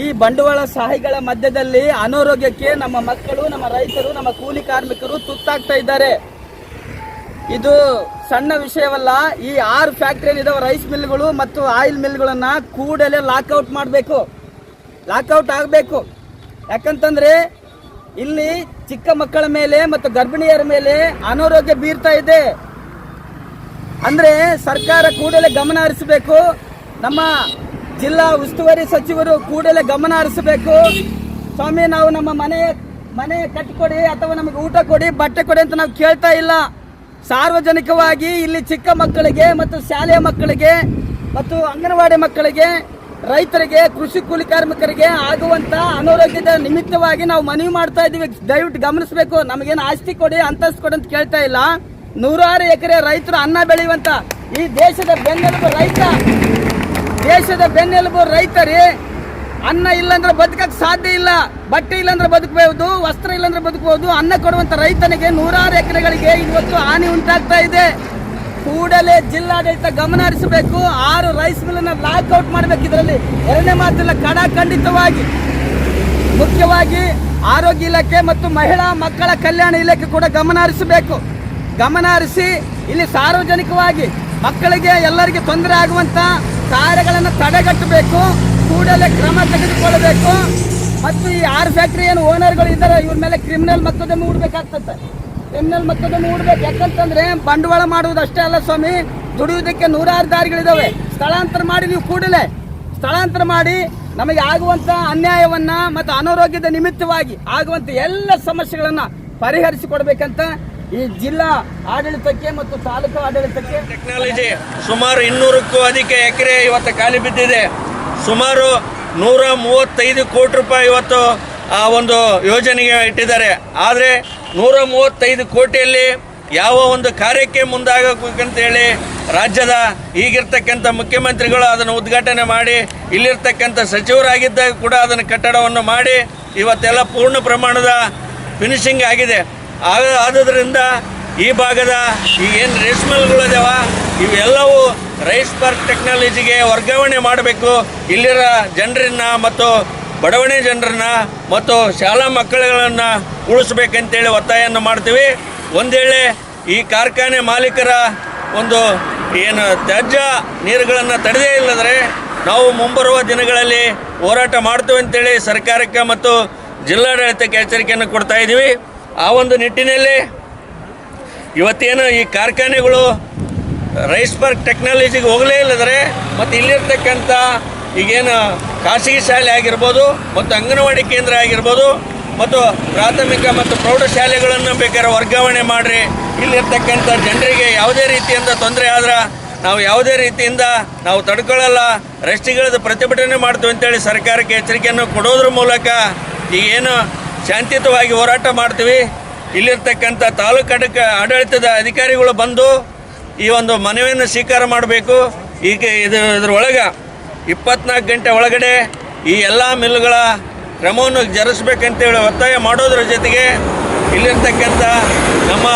ಈ ಬಂಡವಾಳ ಸಹಾಯಿಗಳ ಮಧ್ಯದಲ್ಲಿ ಅನಾರೋಗ್ಯಕ್ಕೆ ನಮ್ಮ ಮಕ್ಕಳು, ನಮ್ಮ ರೈತರು, ನಮ್ಮ ಕೂಲಿ ಕಾರ್ಮಿಕರು ತುತ್ತಾಗ್ತಾ ಇದ್ದಾರೆ. ಇದು ಸಣ್ಣ ವಿಷಯವಲ್ಲ, ಈ ಆರು ಫ್ಯಾಕ್ಟ್ರಿ ಏನಿದಾವೆ ರೈಸ್ ಮಿಲ್ಗಳು ಮತ್ತು ಆಯಿಲ್ ಮಿಲ್ಗಳನ್ನು ಕೂಡಲೇ ಲಾಕ್ಔಟ್ ಮಾಡಬೇಕು. ಲಾಕ್ಔಟ್ ಆಗಬೇಕು. ಯಾಕಂತಂದ್ರೆ ಇಲ್ಲಿ ಚಿಕ್ಕ ಮಕ್ಕಳ ಮೇಲೆ ಮತ್ತು ಗರ್ಭಿಣಿಯರ ಮೇಲೆ ಅನಾರೋಗ್ಯ ಬೀರ್ತಾ ಇದೆ. ಅಂದ್ರೆ ಸರ್ಕಾರ ಕೂಡಲೇ ಗಮನ ಹರಿಸಬೇಕು. ನಮ್ಮ ಜಿಲ್ಲಾ ಉಸ್ತುವಾರಿ ಸಚಿವರು ಕೂಡಲೇ ಗಮನ ಹರಿಸಬೇಕು. ಸ್ವಾಮಿ, ನಾವು ನಮ್ಮ ಮನೆ ಮನೆ ಕಟ್ಟಿಕೊಡಿ ಅಥವಾ ನಮಗೆ ಊಟ ಕೊಡಿ, ಬಟ್ಟೆ ಕೊಡಿ ಅಂತ ನಾವು ಕೇಳ್ತಾ ಇಲ್ಲ. ಸಾರ್ವಜನಿಕವಾಗಿ ಇಲ್ಲಿ ಚಿಕ್ಕ ಮಕ್ಕಳಿಗೆ ಮತ್ತು ಶಾಲೆಯ ಮಕ್ಕಳಿಗೆ ಮತ್ತು ಅಂಗನವಾಡಿ ಮಕ್ಕಳಿಗೆ, ರೈತರಿಗೆ, ಕೃಷಿ ಕೂಲಿ ಕಾರ್ಮಿಕರಿಗೆ ಆಗುವಂತ ಅನಾರೋಗ್ಯದ ನಿಮಿತ್ತವಾಗಿ ನಾವು ಮನವಿ ಮಾಡ್ತಾ ಇದ್ದೀವಿ. ದಯವಿಟ್ಟು ಗಮನಿಸಬೇಕು. ನಮಗೇನು ಆಸ್ತಿ ಕೊಡಿ, ಅಂತಸ್ತು ಕೊಡಿ ಅಂತ ಕೇಳ್ತಾ ಇಲ್ಲ. ನೂರಾರು ಎಕರೆ ರೈತರು ಅನ್ನ ಬೆಳೆಯುವಂತ ಈ ದೇಶದ ಬೆಂಗಳೂರು ರೈತ ದೇಶದ ಬೆನ್ನೆಲುಬು ರೈತರಿ, ಅನ್ನ ಇಲ್ಲಂದ್ರೆ ಬದುಕಕ್ಕೆ ಸಾಧ್ಯ ಇಲ್ಲ, ಬಟ್ಟೆ ಇಲ್ಲಂದ್ರೆ ಬದುಕಬಹುದು ವಸ್ತ್ರ ಇಲ್ಲಂದ್ರೆ ಬದುಕಬಹುದು ಅನ್ನ ಕೊಡುವಂತ ರೈತನಿಗೆ ನೂರಾರು ಎಕರೆಗಳಿಗೆ ಇವತ್ತು ಹಾನಿ ಉಂಟಾಗ್ತಾ ಇದೆ. ಕೂಡಲೇ ಜಿಲ್ಲಾಡಳಿತ ಗಮನ ಹರಿಸಬೇಕು, ಆರು ರೈಸ್ ಮಿಲ್ ಲಾಕ್ಔಟ್ ಮಾಡಬೇಕು. ಇದರಲ್ಲಿ ಎರಡನೇ ಮಾತಿಲ್ಲ, ಕಡ ಖಂಡಿತವಾಗಿ. ಮುಖ್ಯವಾಗಿ ಆರೋಗ್ಯ ಇಲಾಖೆ ಮತ್ತು ಮಹಿಳಾ ಮಕ್ಕಳ ಕಲ್ಯಾಣ ಇಲಾಖೆ ಕೂಡ ಗಮನ ಹರಿಸಬೇಕು. ಗಮನ ಹರಿಸಿ, ಇಲ್ಲಿ ಸಾರ್ವಜನಿಕವಾಗಿ ಮಕ್ಕಳಿಗೆ ಎಲ್ಲರಿಗೆ ತೊಂದರೆ ಆಗುವಂತ ಕಾರ್ಯಗಳನ್ನು ತಡೆಗಟ್ಟಬೇಕು, ಕೂಡಲೇ ಕ್ರಮ ತೆಗೆದುಕೊಳ್ಳಬೇಕು. ಮತ್ತು ಈ ಆರ್ ಫ್ಯಾಕ್ಟ್ರಿ ಏನು ಓನರ್ಗಳು ಇದ್ದಾರೆ, ಇವ್ರ ಮೇಲೆ ಕ್ರಿಮಿನಲ್ ಮೊಕದ್ದಮೆ ಹೂಡಬೇಕಾಗ್ತದೆ. ಕ್ರಿಮಿನಲ್ ಮೊಕದ್ದಮೆ ಹೂಡ್ಬೇಕು. ಯಾಕಂತಂದ್ರೆ ಬಂಡವಾಳ ಮಾಡುವುದಷ್ಟೇ ಅಲ್ಲ ಸ್ವಾಮಿ, ದುಡಿಯುವುದಕ್ಕೆ ನೂರಾರು ದಾರಿಗಳಿದಾವೆ. ಸ್ಥಳಾಂತರ ಮಾಡಿ ನೀವು ಕೂಡಲೇ. ಸ್ಥಳಾಂತರ ಮಾಡಿ ನಮಗೆ ಆಗುವಂತ ಅನ್ಯಾಯವನ್ನ ಮತ್ತು ಅನಾರೋಗ್ಯದ ನಿಮಿತ್ತವಾಗಿ ಆಗುವಂತ ಎಲ್ಲ ಸಮಸ್ಯೆಗಳನ್ನ ಪರಿಹರಿಸಿಕೊಡ್ಬೇಕಂತ ಈ ಜಿಲ್ಲಾ ಆಡಳಿತಕ್ಕೆ ಮತ್ತು ತಾಲೂಕು ಆಡಳಿತಕ್ಕೆ ಟೆಕ್ನಾಲಜಿ ಸುಮಾರು ಇನ್ನೂರಕ್ಕೂ ಅಧಿಕ ಎಕರೆ ಇವತ್ತು ಖಾಲಿ ಬಿದ್ದಿದೆ. ಸುಮಾರು ನೂರ ಮೂವತ್ತೈದು ಕೋಟಿ ರೂಪಾಯಿ ಇವತ್ತು, ಆ, ಒಂದು ಯೋಜನೆಗೆ ಇಟ್ಟಿದ್ದಾರೆ. ಆದರೆ ನೂರ ಮೂವತ್ತೈದು ಕೋಟಿಯಲ್ಲಿ ಯಾವ ಒಂದು ಕಾರ್ಯಕ್ಕೆ ಮುಂದಾಗಬೇಕಂತೇಳಿ ರಾಜ್ಯದ ಈಗಿರ್ತಕ್ಕಂಥ ಮುಖ್ಯಮಂತ್ರಿಗಳು ಅದನ್ನು ಉದ್ಘಾಟನೆ ಮಾಡಿ, ಇಲ್ಲಿರ್ತಕ್ಕಂಥ ಸಚಿವರಾಗಿದ್ದಾಗ ಕೂಡ ಅದನ್ನು ಕಟ್ಟಡವನ್ನು ಮಾಡಿ ಇವತ್ತೆಲ್ಲ ಪೂರ್ಣ ಪ್ರಮಾಣದ ಫಿನಿಶಿಂಗ್ ಆಗಿದೆ. ಆಗ ಆದುದರಿಂದ ಈ ಭಾಗದ ಈಗೇನು ರೇಸ್ ಮಿಲ್ಗಳಿದಾವ ಇವೆಲ್ಲವೂ ರೈಸ್ ಪಾರ್ಕ್ ಟೆಕ್ನಾಲಜಿಗೆ ವರ್ಗಾವಣೆ ಮಾಡಬೇಕು. ಇಲ್ಲಿರ ಜನರನ್ನ ಮತ್ತು ಬಡವಣೆ ಜನರನ್ನ ಮತ್ತು ಶಾಲಾ ಮಕ್ಕಳುಗಳನ್ನು ಉಳಿಸ್ಬೇಕಂತೇಳಿ ಒತ್ತಾಯವನ್ನು ಮಾಡ್ತೀವಿ. ಒಂದು ವೇಳೆ ಈ ಕಾರ್ಖಾನೆ ಮಾಲೀಕರ ಒಂದು ಏನು ತ್ಯಾಜ್ಯ ನೀರುಗಳನ್ನು ತಡೆದೇ ಇಲ್ಲದ್ರೆ ನಾವು ಮುಂಬರುವ ದಿನಗಳಲ್ಲಿ ಹೋರಾಟ ಮಾಡ್ತೀವಿ ಅಂತೇಳಿ ಸರ್ಕಾರಕ್ಕೆ ಮತ್ತು ಜಿಲ್ಲಾಡಳಿತಕ್ಕೆ ಎಚ್ಚರಿಕೆಯನ್ನು ಕೊಡ್ತಾ ಇದ್ದೀವಿ ಆ ಒಂದು ನಿಟ್ಟಿನಲ್ಲಿ ಇವತ್ತೇನು ಈ ಕಾರ್ಖಾನೆಗಳು ರೈಸ್ ಟೆಕ್ನಾಲಜಿಗೆ ಹೋಗಲೇ ಇಲ್ಲದ್ರೆ ಮತ್ತು ಇಲ್ಲಿರ್ತಕ್ಕಂಥ ಈಗೇನು ಖಾಸಗಿ ಶಾಲೆ ಆಗಿರ್ಬೋದು ಮತ್ತು ಅಂಗನವಾಡಿ ಕೇಂದ್ರ ಆಗಿರ್ಬೋದು ಮತ್ತು ಪ್ರಾಥಮಿಕ ಮತ್ತು ಪ್ರೌಢಶಾಲೆಗಳನ್ನು ಬೇಕಾದ್ರೆ ವರ್ಗಾವಣೆ ಮಾಡಿರಿ. ಇಲ್ಲಿರ್ತಕ್ಕಂಥ ಜನರಿಗೆ ಯಾವುದೇ ರೀತಿಯಿಂದ ತೊಂದರೆ ಆದ್ರೆ ನಾವು ಯಾವುದೇ ರೀತಿಯಿಂದ ನಾವು ತಡ್ಕೊಳ್ಳಲ್ಲ. ರಸ್ತೆಗಳದ್ದು ಪ್ರತಿಭಟನೆ ಮಾಡ್ತೀವಿ ಅಂತೇಳಿ ಸರ್ಕಾರಕ್ಕೆ ಎಚ್ಚರಿಕೆಯನ್ನು ಕೊಡೋದ್ರ ಮೂಲಕ ಈಗೇನು ಶಾಂತಿಯುತವಾಗಿ ಹೋರಾಟ ಮಾಡ್ತೀವಿ. ಇಲ್ಲಿರ್ತಕ್ಕಂಥ ತಾಲೂಕು ಆಡಳಿತದ ಅಧಿಕಾರಿಗಳು ಬಂದು ಈ ಒಂದು ಮನವಿಯನ್ನು ಸ್ವೀಕಾರ ಮಾಡಬೇಕು. ಈಗ ಇದು ಇದ್ರೊಳಗೆ ಇಪ್ಪತ್ನಾಲ್ಕು ಗಂಟೆ ಒಳಗಡೆ ಈ ಎಲ್ಲ ಮಿಲ್ಗಳ ಕ್ರಮವನ್ನು ಜರುಗಿಸ್ಬೇಕಂತೇಳಿ ಒತ್ತಾಯ ಮಾಡೋದ್ರ ಜೊತೆಗೆ ಇಲ್ಲಿರ್ತಕ್ಕಂಥ ನಮ್ಮ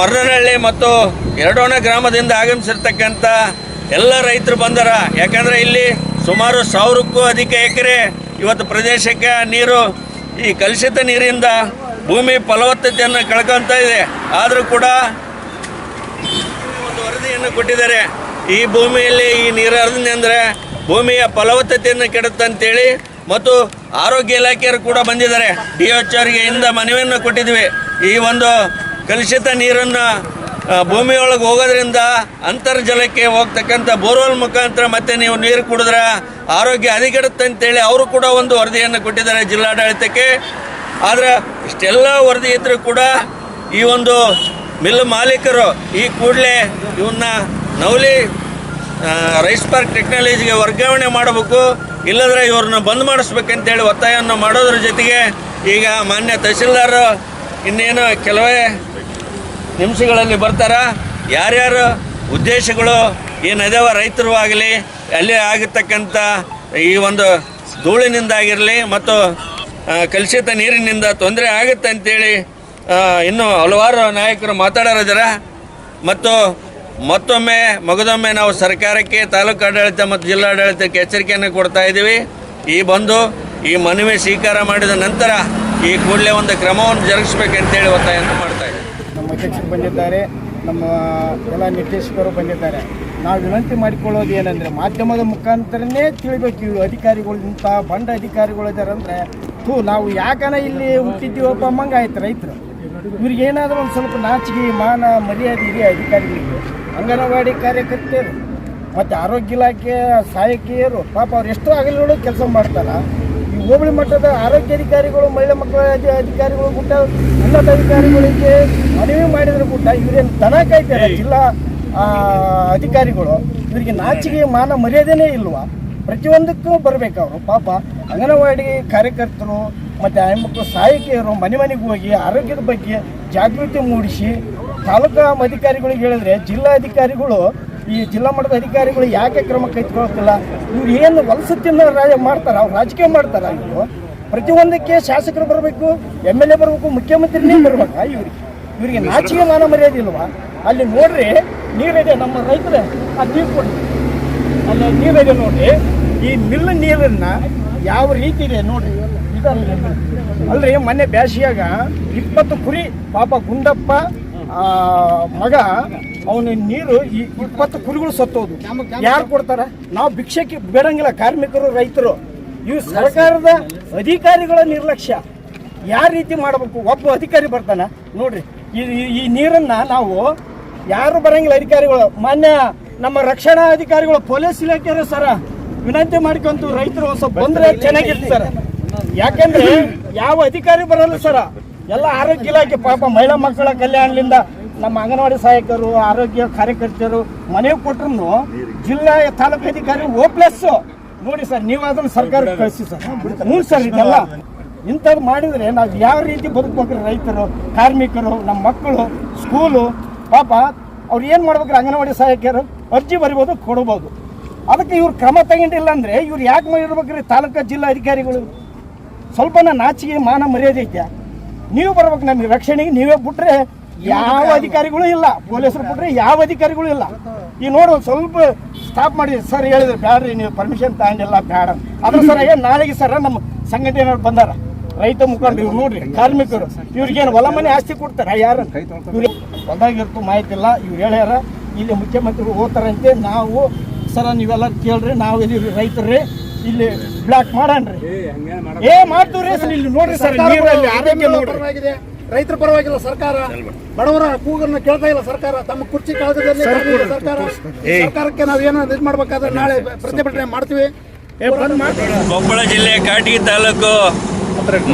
ಮರನಹಳ್ಳಿ ಮತ್ತು ಎರಡೋಣ ಗ್ರಾಮದಿಂದ ಆಗಮಿಸಿರ್ತಕ್ಕಂಥ ಎಲ್ಲ ರೈತರು ಬಂದಾರ. ಯಾಕಂದರೆ ಇಲ್ಲಿ ಸುಮಾರು ಸಾವಿರಕ್ಕೂ ಅಧಿಕ ಎಕರೆ ಇವತ್ತು ಪ್ರದೇಶಕ್ಕೆ ನೀರು ಈ ಕಲುಷಿತ ನೀರಿಂದ ಭೂಮಿ ಫಲವತ್ತತೆಯನ್ನು ಕಳ್ಕೊತಾ ಇದೆ. ಆದರೂ ಕೂಡ ಒಂದು ವರದಿಯನ್ನು ಕೊಟ್ಟಿದ್ದಾರೆ. ಈ ಭೂಮಿಯಲ್ಲಿ ಈ ನೀರು ಹರಿದಿದೆ ಅಂದರೆ ಭೂಮಿಯ ಫಲವತ್ತತೆಯನ್ನು ಕೆಡುತ್ತಂತೇಳಿ ಮತ್ತು ಆರೋಗ್ಯ ಇಲಾಖೆಯರು ಕೂಡ ಬಂದಿದ್ದಾರೆ. ಡಿ ಎಚ್ ಅವರಿಗೆ ಇಂದ ಮನವಿಯನ್ನು ಕೊಟ್ಟಿದ್ವಿ. ಈ ಒಂದು ಕಲುಷಿತ ನೀರನ್ನು ಭೂಮಿಯೊಳಗೆ ಹೋಗೋದ್ರಿಂದ ಅಂತರ್ಜಲಕ್ಕೆ ಹೋಗ್ತಕ್ಕಂಥ ಬೋರ್ವೆಲ್ ಮುಖಾಂತರ ಮತ್ತೆ ನೀವು ನೀರು ಕುಡಿದ್ರೆ ಆರೋಗ್ಯ ಹದಗೆಡುತ್ತೆ ಅಂತೇಳಿ ಅವರು ಕೂಡ ಒಂದು ವರದಿಯನ್ನು ಕೊಟ್ಟಿದ್ದಾರೆ ಜಿಲ್ಲಾಡಳಿತಕ್ಕೆ. ಆದರೆ ಇಷ್ಟೆಲ್ಲ ವರದಿ ಇದ್ದರೂ ಕೂಡ ಈ ಒಂದು ಮಿಲ್ ಮಾಲೀಕರು ಈ ಕೂಡಲೇ ಇವನ್ನ ನವಲಿ ರೈಸ್ ಪಾರ್ಕ್ ಟೆಕ್ನಾಲಜಿಗೆ ವರ್ಗಾವಣೆ ಮಾಡಬೇಕು, ಇಲ್ಲದ್ರೆ ಇವ್ರನ್ನ ಬಂದ್ ಮಾಡಿಸ್ಬೇಕಂತೇಳಿ ಒತ್ತಾಯವನ್ನು ಮಾಡೋದ್ರ ಜೊತೆಗೆ ಈಗ ಮಾನ್ಯ ತಹಸೀಲ್ದಾರ್ ಇನ್ನೇನು ಕೆಲವೇ ನಿಮಿಷಗಳಲ್ಲಿ ಬರ್ತಾರ? ಯಾರ್ಯಾರು ಉದ್ದೇಶಗಳು ಏನಿದಾವ ರೈತರು ಆಗಲಿ, ಅಲ್ಲಿ ಆಗಿರ್ತಕ್ಕಂಥ ಈ ಒಂದು ಧೂಳಿನಿಂದಾಗಿರಲಿ ಮತ್ತು ಕಲುಷಿತ ನೀರಿನಿಂದ ತೊಂದರೆ ಆಗುತ್ತೆ ಅಂತೇಳಿ ಇನ್ನೂ ಹಲವಾರು ನಾಯಕರು ಮಾತಾಡೋರಿದ್ದಾರೆ ಮತ್ತು ಮತ್ತೊಮ್ಮೆ, ಮಗದೊಮ್ಮೆ ನಾವು ಸರ್ಕಾರಕ್ಕೆ, ತಾಲೂಕು ಆಡಳಿತ ಮತ್ತು ಜಿಲ್ಲಾಡಳಿತಕ್ಕೆ ಎಚ್ಚರಿಕೆಯನ್ನು ಕೊಡ್ತಾ ಇದ್ದೀವಿ. ಈ ಬಂದು ಈ ಮನವಿ ಸ್ವೀಕಾರ ಮಾಡಿದ ನಂತರ ಈ ಕೂಡಲೇ ಒಂದು ಕ್ರಮವನ್ನು ಜರುಗಿಸ್ಬೇಕಂತೇಳಿ ಒತ್ತಾಯವನ್ನು ಮಾಡ್ತಾ ನಮ್ಮ ಅಧ್ಯಕ್ಷರು ಬಂದಿದ್ದಾರೆ, ನಮ್ಮ ಎಲ್ಲ ನಿರ್ದೇಶಕರು ಬಂದಿದ್ದಾರೆ. ನಾವು ವಿನಂತಿ ಮಾಡಿಕೊಳ್ಳೋದು ಏನಂದರೆ ಮಾಧ್ಯಮದ ಮುಖಾಂತರನೇ ತಿಳಿಬೇಕು ಇವು ಅಧಿಕಾರಿಗಳು ಇಂಥ ಬಂಡ ಅಧಿಕಾರಿಗಳು ಇದ್ದಾರೆ ಅಂದರೆ, ಥೂ, ನಾವು ಯಾಕನ ಇಲ್ಲಿ ಹುಟ್ಟಿದ್ದೀವಪ್ಪ ಮಂಗಾಯ್ತು ರೈತರು. ಇವ್ರಿಗೆ ಏನಾದರೂ ಒಂದು ಸ್ವಲ್ಪ ನಾಚಿಕೆ, ಮಾನ, ಮರ್ಯಾದೆ ಇದೆ ಅಧಿಕಾರಿಗಳಿಗೆ. ಅಂಗನವಾಡಿ ಕಾರ್ಯಕರ್ತೆಯರು, ಮತ್ತು ಆರೋಗ್ಯ ಇಲಾಖೆ ಸಹಾಯಕಿಯರು, ಪಾಪ ಅವ್ರು ಎಷ್ಟೋ ಆಗಲಿಗಳು ಕೆಲಸ ಮಾಡ್ತಾರೆ. ಹೋಬಳಿ ಮಟ್ಟದ ಆರೋಗ್ಯ ಅಧಿಕಾರಿಗಳು ಮಹಿಳಾ ಮಕ್ಕಳ ಅಧಿ- ಅಧಿಕಾರಿಗಳು ಕೂಡ ಉನ್ನತ ಅಧಿಕಾರಿಗಳಿಗೆ ಮನವಿ ಮಾಡಿದ್ರು ಕೂಡ ಇವರೇನು ದನ ಕಾಯ್ತಾರೆ ಜಿಲ್ಲಾ ಅಧಿಕಾರಿಗಳು. ಇವರಿಗೆ ನಾಚಿಕೆ ಮಾನ ಮರ್ಯಾದೆನೇ ಇಲ್ವಾ? ಪ್ರತಿಯೊಂದಕ್ಕೂ ಬರಬೇಕು ಅವರು. ಪಾಪ ಅಂಗನವಾಡಿ ಕಾರ್ಯಕರ್ತರು ಮತ್ತು ಹೆಣ್ಮಕ್ಳು ಸಹಾಯಕಿಯರು ಮನೆ ಮನೆಗೆ ಹೋಗಿ ಆರೋಗ್ಯದ ಬಗ್ಗೆ ಜಾಗೃತಿ ಮೂಡಿಸಿ ತಾಲೂಕಾ ಅಧಿಕಾರಿಗಳಿಗೆ ಹೇಳಿದ್ರೆ ಜಿಲ್ಲಾ ಅಧಿಕಾರಿಗಳು ಈ ಜಿಲ್ಲಾ ಮಟ್ಟದ ಅಧಿಕಾರಿಗಳು ಯಾಕೆ ಕ್ರಮ ಕೈಗೊಳ್ತಿಲ್ಲ ಇವ್ರು ಏನು ವಲಸು ರಾಜ್ಯ ರಾಜ ಮಾಡ್ತಾರೆ? ಅವ್ರು ರಾಜಕೀಯ ಮಾಡ್ತಾರ ಇವರು? ಪ್ರತಿಯೊಂದಕ್ಕೆ ಶಾಸಕರು ಬರಬೇಕು, ಎಂ ಎಲ್ ಎ ಬರಬೇಕು, ಮುಖ್ಯಮಂತ್ರಿನೇ ಬರ್ಬೇಕಾ ಇವ್ರಿಗೆ? ಇವರಿಗೆ ನಾಚಿಕೆ ಮಾನ ಮರ್ಯಾದೆ ಇಲ್ವಾ? ಅಲ್ಲಿ ನೋಡ್ರಿ, ನೀರಿದೆ ನಮ್ಮ ರೈತರೇ. ಆ ನೀರು ಕೊಡಿ ಅಲ್ಲಿ ನೀರಿದೆ ನೋಡ್ರಿ. ಈ ಮಿಲ್ ನೀರನ್ನ ಯಾವ ರೀತಿ ಇದೆ ನೋಡ್ರಿ. ಅಲ್ರಿ, ಮೊನ್ನೆ ಬ್ಯಾಸಿಯಾಗ ಇಪ್ಪತ್ತು ಕುರಿ, ಪಾಪ ಗುಂಡಪ್ಪ ಮಗ ಅವನ ನೀರು ಈ ಇಪ್ಪತ್ತು ಕುರಿಗಳು ಸತ್ತೋದು. ಯಾರು ಕೊಡ್ತಾರ? ನಾವು ಭಿಕ್ಷಕ್ಕೆ ಬೇಡಂಗಿಲ್ಲ. ಕಾರ್ಮಿಕರು ರೈತರು. ಇವು ಸರ್ಕಾರದ ಅಧಿಕಾರಿಗಳ ನಿರ್ಲಕ್ಷ್ಯ. ಯಾರ ರೀತಿ ಮಾಡಬೇಕು? ಒಬ್ಬ ಅಧಿಕಾರಿ ಬರ್ತಾನ. ನೋಡ್ರಿ ಈ ಈ- ನೀರನ್ನ ನಾವು ಯಾರು ಬರಂಗಿಲ್ಲ ಅಧಿಕಾರಿಗಳು. ಮಾನ್ಯ ನಮ್ಮ ರಕ್ಷಣಾ ಅಧಿಕಾರಿಗಳು ಪೊಲೀಸ್ ಇಲಾಖೆ ಸರ ವಿನಂತಿ ಮಾಡ್ಕೊಂತು ರೈತರು ಹೊಸ ಸ್ವಲ್ಪ ಬಂದ್ರೆ ಚೆನ್ನಾಗಿತ್ತು ಸರ್. ಯಾಕಂದ್ರೆ ಯಾವ ಅಧಿಕಾರಿ ಬರಲ್ಲ ಸರ. ಎಲ್ಲ ಆರೋಗ್ಯ ಇಲಾಖೆ ಪಾಪ ಮಹಿಳಾ ಮಕ್ಕಳ ಕಲ್ಯಾಣದಿಂದ ನಮ್ಮ ಅಂಗನವಾಡಿ ಸಹಾಯಕರು ಆರೋಗ್ಯ ಕಾರ್ಯಕರ್ತರು ಮನೆಗೆ ಕೊಟ್ಟರು ಜಿಲ್ಲಾ ತಾಲೂಕು ಅಧಿಕಾರಿ ಓ ಪ್ಲಸ್ ನೋಡಿ ಸರ್ ನೀವು ಅದನ್ನು ಸರ್ಕಾರ ಕಳಿಸಿ ಸರ್. ಹ್ಞೂ ಸರ್ ಇದೆಲ್ಲ ಇಂಥದ್ದು ಮಾಡಿದರೆ ನಾವು ಯಾವ ರೀತಿ ಬದುಕ್ಬೇಕ್ರಿ ರೈತರು ಕಾರ್ಮಿಕರು ನಮ್ಮ ಮಕ್ಕಳು ಸ್ಕೂಲು ಪಾಪ ಅವ್ರು ಏನು ಮಾಡ್ಬೇಕ್ರಿ ಅಂಗನವಾಡಿ ಸಹಾಯಕರು? ಅರ್ಜಿ ಬರಿಬೋದು ಕೊಡ್ಬೋದು. ಅದಕ್ಕೆ ಇವ್ರು ಕ್ರಮ ತಗೊಂಡಿಲ್ಲ ಅಂದರೆ ಇವ್ರು ಯಾಕೆ ಮಾಡಿರ್ಬೇಕ್ರಿ ತಾಲೂಕು ಜಿಲ್ಲಾ ಅಧಿಕಾರಿಗಳು ಸ್ವಲ್ಪನ ನಾಚಿಗೆ ಮಾನ ಮರ್ಯಾದೆ ಐತೆ. ನೀವು ಬರ್ಬೇಕು ನಮಗೆ ರಕ್ಷಣೆಗೆ ನೀವೇ ಬಿಟ್ರೆ ಯಾವ ಅಧಿಕಾರಿಗಳು ಇಲ್ಲ. ಪೊಲೀಸರು ಬಿಟ್ರೆ ಯಾವ ಅಧಿಕಾರಿಗಳು ಇಲ್ಲ. ಈ ನೋಡು ಸ್ವಲ್ಪ ಸ್ಟಾಪ್ ಮಾಡಿ. ಸರ್ ಹೇಳಿದ್ರು ಬ್ಯಾಡ್ರಿ ನೀವು ಪರ್ಮಿಷನ್ ತಗೊಂಡಿಲ್ಲ ಬ್ಯಾಡ. ಅದ್ರ ಸರ್ ಏನ್ ನಾಳೆಗೆ ಸರ್ ನಮ್ಮ ಸಂಘಟನೆ ಬಂದಾರ? ರೈತ ಮುಖಂಡರು ಇವ್ರು ನೋಡ್ರಿ ಕಾರ್ಮಿಕರು. ಇವ್ರಿಗೇನು ಹೊಲ ಮನೆ ಆಸ್ತಿ ಕೊಡ್ತಾರ? ಯಾರು? ಇವ್ರಿಗೆ ಹೊಲ್ದಾಗಿರ್ತು ಮಾಹಿತಿ ಇಲ್ಲ. ಇವ್ರು ಹೇಳ್ಯಾರ ಇಲ್ಲಿ ಮುಖ್ಯಮಂತ್ರಿಗಳು ಹೋಗ್ತಾರಂತೆ ನಾವು ಸರ ನೀವೆಲ್ಲ ಕೇಳ್ರಿ. ನಾವು ಇಲ್ಲಿ ರೈತರ್ರಿ ಇಲ್ಲಿ ಬ್ಲಾಕ್ ಮಾಡಣ್ರಿ. ಏ ಮಾಡ್ತೀವ್ರಿ ಸರ್ ಇಲ್ಲಿ ನೋಡ್ರಿ ಸರ್ ನೀರಲ್ಲಿ ಆರೋಗ್ಯ ನೋಡ್ರಿ. ರೈತರ ಪರವಾಗಿಲ್ಲ ಸರ್ಕಾರ. ಬಡವರ ಕೂಗನ್ನು ಕೇಳ್ತಾ ಇಲ್ಲ ಸರ್ಕಾರ. ತಮ್ಮ ಕುರ್ಚಿ ಕಾಗದದಲ್ಲಿ ಕಾದಿದೆ ಸರ್ಕಾರ. ಸರ್ಕಾರಕ್ಕೆ ನಾವು ಏನೋ ಇದು ಮಾಡ್ಬೇಕಾದ್ರೆ ನಾಳೆ ಪ್ರತಿಭಟನೆ ಮಾಡ್ತೀವಿ. ಕೊಪ್ಪಳ ಜಿಲ್ಲೆ ಕಾಟಗಿ ತಾಲೂಕು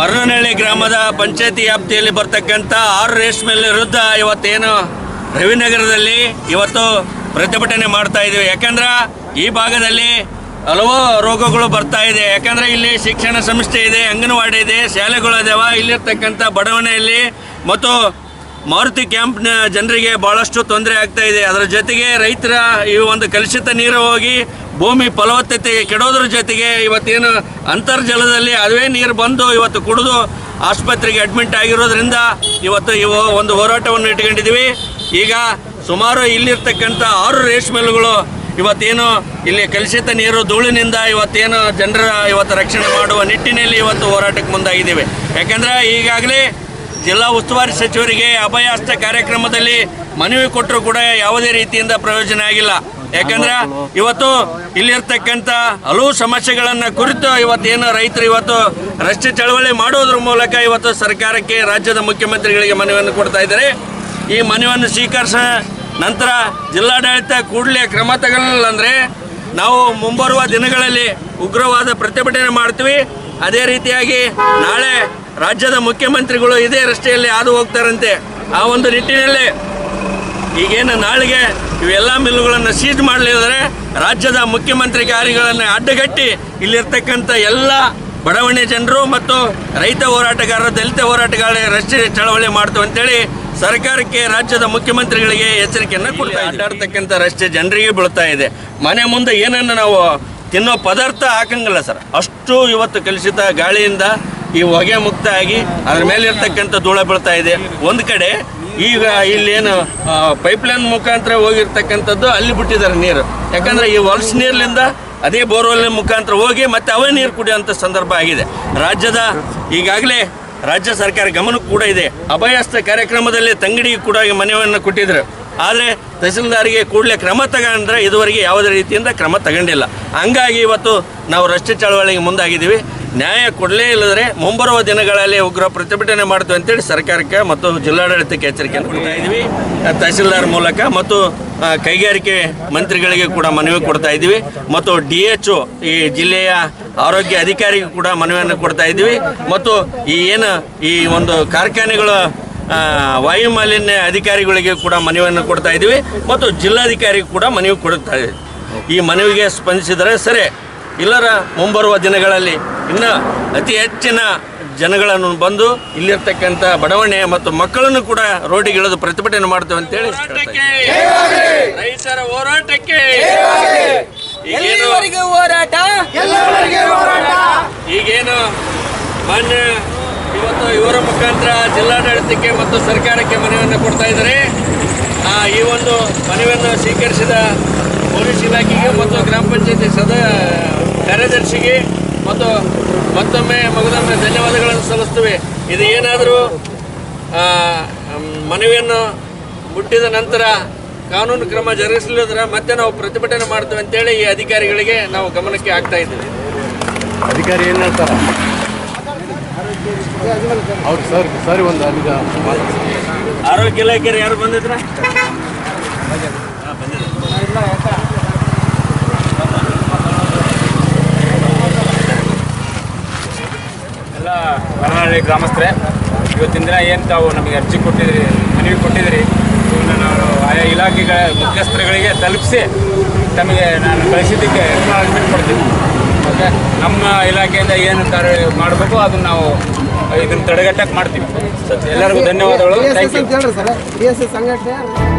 ಮರನಹಳ್ಳಿ ಗ್ರಾಮದ ಪಂಚಾಯತಿ ವ್ಯಾಪ್ತಿಯಲ್ಲಿ ಬರ್ತಕ್ಕಂಥ ಆರು ರೇಷ್ಮೆ ಮಿಲ್ ವಿರುದ್ಧ ಇವತ್ತೇನು ರವಿನಗರದಲ್ಲಿ ಇವತ್ತು ಪ್ರತಿಭಟನೆ ಮಾಡ್ತಾ ಇದೀವಿ. ಯಾಕಂದ್ರೆ ಈ ಭಾಗದಲ್ಲಿ ಹಲವು ರೋಗಗಳು ಬರ್ತಾ ಇದೆ. ಯಾಕಂದ್ರೆ ಇಲ್ಲಿ ಶಿಕ್ಷಣ ಸಂಸ್ಥೆ ಇದೆ, ಅಂಗನವಾಡಿ ಇದೆ, ಶಾಲೆಗಳು ಇದಾವೆ. ಇಲ್ಲಿರ್ತಕ್ಕಂಥ ಬಡಾವಣೆಯಲ್ಲಿ ಮತ್ತು ಮಾರುತಿ ಕ್ಯಾಂಪ್ನ ಜನರಿಗೆ ಭಾಳಷ್ಟು ತೊಂದರೆ ಆಗ್ತಾ ಇದೆ. ಅದರ ಜೊತೆಗೆ ರೈತರ ಈ ಒಂದು ಕಲುಷಿತ ನೀರು ಹೋಗಿ ಭೂಮಿ ಫಲವತ್ತತೆ ಕೆಡೋದ್ರ ಜೊತೆಗೆ ಇವತ್ತೇನು ಅಂತರ್ಜಲದಲ್ಲಿ ಅದೇ ನೀರು ಬಂದು ಇವತ್ತು ಕುಡಿದು ಆಸ್ಪತ್ರೆಗೆ ಅಡ್ಮಿಟ್ ಆಗಿರೋದ್ರಿಂದ ಇವತ್ತು ಇವು ಒಂದು ಹೋರಾಟವನ್ನು ಇಟ್ಕೊಂಡಿದ್ದೀವಿ. ಈಗ ಸುಮಾರು ಇಲ್ಲಿರ್ತಕ್ಕಂಥ ಆರು ರೇಸ್ ಮಿಲ್ಗಳು ಇವತ್ತೇನು ಇಲ್ಲಿ ಕಲುಷಿತ ನೀರು ಧೂಳಿನಿಂದ ಇವತ್ತೇನು ಜನರ ಇವತ್ತು ರಕ್ಷಣೆ ಮಾಡುವ ನಿಟ್ಟಿನಲ್ಲಿ ಇವತ್ತು ಹೋರಾಟಕ್ಕೆ ಮುಂದಾಗಿದ್ದೇವೆ. ಯಾಕಂದ್ರೆ ಈಗಾಗಲೇ ಜಿಲ್ಲಾ ಉಸ್ತುವಾರಿ ಸಚಿವರಿಗೆ ಅಭಯ ಹಸ್ತ ಕಾರ್ಯಕ್ರಮದಲ್ಲಿ ಮನವಿ ಕೊಟ್ಟರು ಕೂಡ ಯಾವುದೇ ರೀತಿಯಿಂದ ಪ್ರಯೋಜನ ಆಗಿಲ್ಲ. ಯಾಕಂದ್ರೆ ಇವತ್ತು ಇಲ್ಲಿರ್ತಕ್ಕಂಥ ಹಲವು ಸಮಸ್ಯೆಗಳನ್ನು ಕುರಿತು ಇವತ್ತೇನು ರೈತರು ಇವತ್ತು ರಸ್ತೆ ಚಳವಳಿ ಮಾಡೋದ್ರ ಮೂಲಕ ಇವತ್ತು ಸರ್ಕಾರಕ್ಕೆ ರಾಜ್ಯದ ಮುಖ್ಯಮಂತ್ರಿಗಳಿಗೆ ಮನವಿಯನ್ನು ಕೊಡ್ತಾ ಇದ್ದಾರೆ. ಈ ಮನವಿಯನ್ನು ಸ್ವೀಕರಿಸ ನಂತರ ಜಿಲ್ಲಾಡಳಿತ ಕೂಡಲೇ ಕ್ರಮ ತಗೊಳ್ಳಿಲ್ಲ ಅಂದರೆ ನಾವು ಮುಂಬರುವ ದಿನಗಳಲ್ಲಿ ಉಗ್ರವಾದ ಪ್ರತಿಭಟನೆ ಮಾಡ್ತೀವಿ. ಅದೇ ರೀತಿಯಾಗಿ ನಾಳೆ ರಾಜ್ಯದ ಮುಖ್ಯಮಂತ್ರಿಗಳು ಇದೇ ರಸ್ತೆಯಲ್ಲಿ ಹಾದು ಹೋಗ್ತಾರಂತೆ. ಆ ಒಂದು ನಿಟ್ಟಿನಲ್ಲಿ ಈಗೇನು ನಾಳೆಗೆ ಇವೆಲ್ಲ ಮಿಲ್ಲುಗಳನ್ನು ಸೀಜ್ ಮಾಡಲಿದ್ದಾರೆ ರಾಜ್ಯದ ಮುಖ್ಯಮಂತ್ರಿ ಕಾರ್ಯಗಳನ್ನು ಅಡ್ಡಗಟ್ಟಿ ಇಲ್ಲಿರ್ತಕ್ಕಂಥ ಎಲ್ಲ ಬಡಾವಣೆ ಜನರು ಮತ್ತು ರೈತ ಹೋರಾಟಗಾರರು, ದಲಿತ ಹೋರಾಟಗಾರರ ರಸ್ತೆ ಚಳವಳಿ ಮಾಡ್ತು ಅಂತೇಳಿ ಸರ್ಕಾರಕ್ಕೆ ರಾಜ್ಯದ ಮುಖ್ಯಮಂತ್ರಿಗಳಿಗೆ ಎಚ್ಚರಿಕೆಯನ್ನು ಕೊಡ್ತಾ ಅಡ್ಡಾಡ್ತಕ್ಕಂಥ ರಸ್ತೆ ಜನರಿಗೆ ಬೀಳ್ತಾ ಇದೆ. ಮನೆ ಮುಂದೆ ಏನನ್ನು ನಾವು ತಿನ್ನೋ ಪದಾರ್ಥ ಹಾಕಂಗಿಲ್ಲ ಸರ್. ಅಷ್ಟು ಇವತ್ತು ಕಲುಷಿತ ಗಾಳಿಯಿಂದ ಈ ಹೊಗೆ ಮುಕ್ತ ಆಗಿ ಅದ್ರ ಮೇಲೆ ಇರ್ತಕ್ಕಂಥ ಧೂಳ ಬೀಳ್ತಾ ಇದೆ. ಒಂದು ಕಡೆ ಈಗ ಇಲ್ಲೇನು ಪೈಪ್ಲೈನ್ ಮುಖಾಂತರ ಹೋಗಿರ್ತಕ್ಕಂಥದ್ದು ಅಲ್ಲಿ ಬಿಟ್ಟಿದ್ದಾರೆ ನೀರು. ಯಾಕಂದ್ರೆ ಈ ವರ್ಷ ನೀರ್ಲಿಂದ ಅದೇ ಬೋರ್ವೆಲ್ ಮುಖಾಂತರ ಹೋಗಿ ಮತ್ತೆ ಅವೇ ನೀರು ಕುಡಿಯುವಂಥ ಸಂದರ್ಭ ಆಗಿದೆ. ರಾಜ್ಯದ ಈಗಾಗಲೇ ರಾಜ್ಯ ಸರ್ಕಾರ ಗಮನ ಕೂಡ ಇದೆ. ಅಭಯಸ್ಥ ಕಾರ್ಯಕ್ರಮದಲ್ಲಿ ತಂಗಡಿಗೆ ಕೂಡ ಮನವಿಯನ್ನು ಕೊಟ್ಟಿದ್ರು. ಆದರೆ ತಹಸೀಲ್ದಾರಿಗೆ ಕೂಡಲೇ ಕ್ರಮ ತಗೊಂಡ್ರೆ ಇದುವರೆಗೆ ಯಾವುದೇ ರೀತಿಯಿಂದ ಕ್ರಮ ತಗೊಂಡಿಲ್ಲ. ಹಂಗಾಗಿ ಇವತ್ತು ನಾವು ರಸ್ತೆ ಚಳವಳಿಗೆ ಮುಂದಾಗಿದ್ದೀವಿ. ನ್ಯಾಯ ಕೊಡಲೇ ಇಲ್ಲದ್ರೆ ಮುಂಬರುವ ದಿನಗಳಲ್ಲಿ ಉಗ್ರ ಪ್ರತಿಭಟನೆ ಮಾಡ್ತೀವಿ ಅಂತೇಳಿ ಸರ್ಕಾರಕ್ಕೆ ಮತ್ತು ಜಿಲ್ಲಾಡಳಿತಕ್ಕೆ ಎಚ್ಚರಿಕೆಯನ್ನು ಕೊಡ್ತಾ ಇದ್ದೀವಿ. ತಹಸೀಲ್ದಾರ್ ಮೂಲಕ ಮತ್ತು ಕೈಗಾರಿಕೆ ಮಂತ್ರಿಗಳಿಗೆ ಕೂಡ ಮನವಿ ಕೊಡ್ತಾ ಇದ್ದೀವಿ. ಮತ್ತು ಡಿ ಎಚ್ ಈ ಜಿಲ್ಲೆಯ ಆರೋಗ್ಯ ಅಧಿಕಾರಿಗೂ ಕೂಡ ಮನವಿಯನ್ನು ಕೊಡ್ತಾ ಇದ್ದೀವಿ. ಮತ್ತು ಈ ಏನು, ಈ ಒಂದು ಕಾರ್ಖಾನೆಗಳ ವಾಯುಮಾಲಿನ್ಯ ವಾಯು ಮಾಲಿನ್ಯ ಅಧಿಕಾರಿಗಳಿಗೆ ಕೂಡ ಮನವಿಯನ್ನು ಕೊಡ್ತಾ ಇದ್ದೀವಿ. ಮತ್ತು ಜಿಲ್ಲಾಧಿಕಾರಿಗೂ ಕೂಡ ಮನವಿ ಕೊಡುತ್ತಾ ಇದ್ದೀವಿ. ಈ ಮನವಿಗೆ ಸ್ಪಂದಿಸಿದರೆ ಸರಿ ಇಲ್ಲರ ಮುಂಬರುವ ದಿನಗಳಲ್ಲಿ ಇನ್ನು ಅತಿ ಹೆಚ್ಚಿನ ಜನಗಳನ್ನು ಬಂದು ಇಲ್ಲಿರ್ತಕ್ಕಂಥ ಬಡವಣೆ ಮತ್ತು ಮಕ್ಕಳನ್ನು ಕೂಡ ರೋಡಿಗೆ ಇಳಿದು ಪ್ರತಿಭಟನೆ ಮಾಡ್ತೇವೆ ಅಂತೇಳಿ ರೈತರ ಹೋರಾಟಕ್ಕೆ ಈಗೇನು ಹೋರಾಟ? ಈಗೇನು ಮಾನ್ಯ ಇವತ್ತು ಇವರ ಮುಖಾಂತರ ಜಿಲ್ಲಾಡಳಿತಕ್ಕೆ ಮತ್ತು ಸರ್ಕಾರಕ್ಕೆ ಮನವಿಯನ್ನು ಕೊಡ್ತಾ ಇದ್ದಾರೆ. ಆ, ಈ ಒಂದು ಮನವಿಯನ್ನು ಸ್ವೀಕರಿಸಿದ ಪೊಲೀಸ್ ಇಲಾಖೆಗೆ ಮತ್ತು ಗ್ರಾಮ ಪಂಚಾಯತಿ ಸದ ಕಾರ್ಯದರ್ಶಿಗೆ ಮತ್ತು ಮತ್ತೊಮ್ಮೆ ಮಗದೊಮ್ಮೆ ಧನ್ಯವಾದಗಳನ್ನು ಸಲ್ಲಿಸ್ತೇವೆ. ಇದು ಏನಾದರೂ ಮನವಿಯನ್ನು ಮುಟ್ಟಿದ ನಂತರ ಕಾನೂನು ಕ್ರಮ ಜರುಗಿಸಲಿದ್ರೆ ಮತ್ತೆ ನಾವು ಪ್ರತಿಭಟನೆ ಮಾಡ್ತೇವೆ ಅಂತೇಳಿ ಈ ಅಧಿಕಾರಿಗಳಿಗೆ ನಾವು ಗಮನಕ್ಕೆ ಆಗ್ತಾ ಇದ್ದೀವಿ. ಅಧಿಕಾರಿ ಏನು ಹೇಳ್ತಾರ? ಅವ್ರು ಸರ್ ಸರಿ ಒಂದು ಆರೋಗ್ಯ ಇಲಾಖೆಯರು ಯಾರು ಬಂದಿದ್ರ? ಎಲ್ಲ ಬರನಹಳ್ಳಿ ಗ್ರಾಮಸ್ಥರೇ ಇವತ್ತಿನ ದಿನ ಏನು ತಾವು ನಮಗೆ ಅರ್ಜಿ ಕೊಟ್ಟಿದ್ದೀರಿ ಮನವಿ ಕೊಟ್ಟಿದ್ದೀರಿ ಇವನ್ನ ನಾನು ಆಯಾ ಇಲಾಖೆಗಳ ಮುಖ್ಯಸ್ಥರುಗಳಿಗೆ ತಲುಪಿಸಿ ತಮಗೆ ನಾನು ಕಳಿಸಿದ್ದಕ್ಕೆ ಅಡ್ಮಿಟ್ ಕೊಡ್ತೀನಿ ಓಕೆ ನಮ್ಮ ಇಲಾಖೆಯಿಂದ ಏನು ಕಾರ್ಯ ಮಾಡಬೇಕು ಅದನ್ನು ನಾವು ಇದನ್ನು ತಡೆಗಟ್ಟಕ್ಕೆ ಮಾಡ್ತೀವಿ. ಎಲ್ಲರಿಗೂ ಧನ್ಯವಾದಗಳು. ಥ್ಯಾಂಕ್ ಯು ಸಂಘಟನೆ.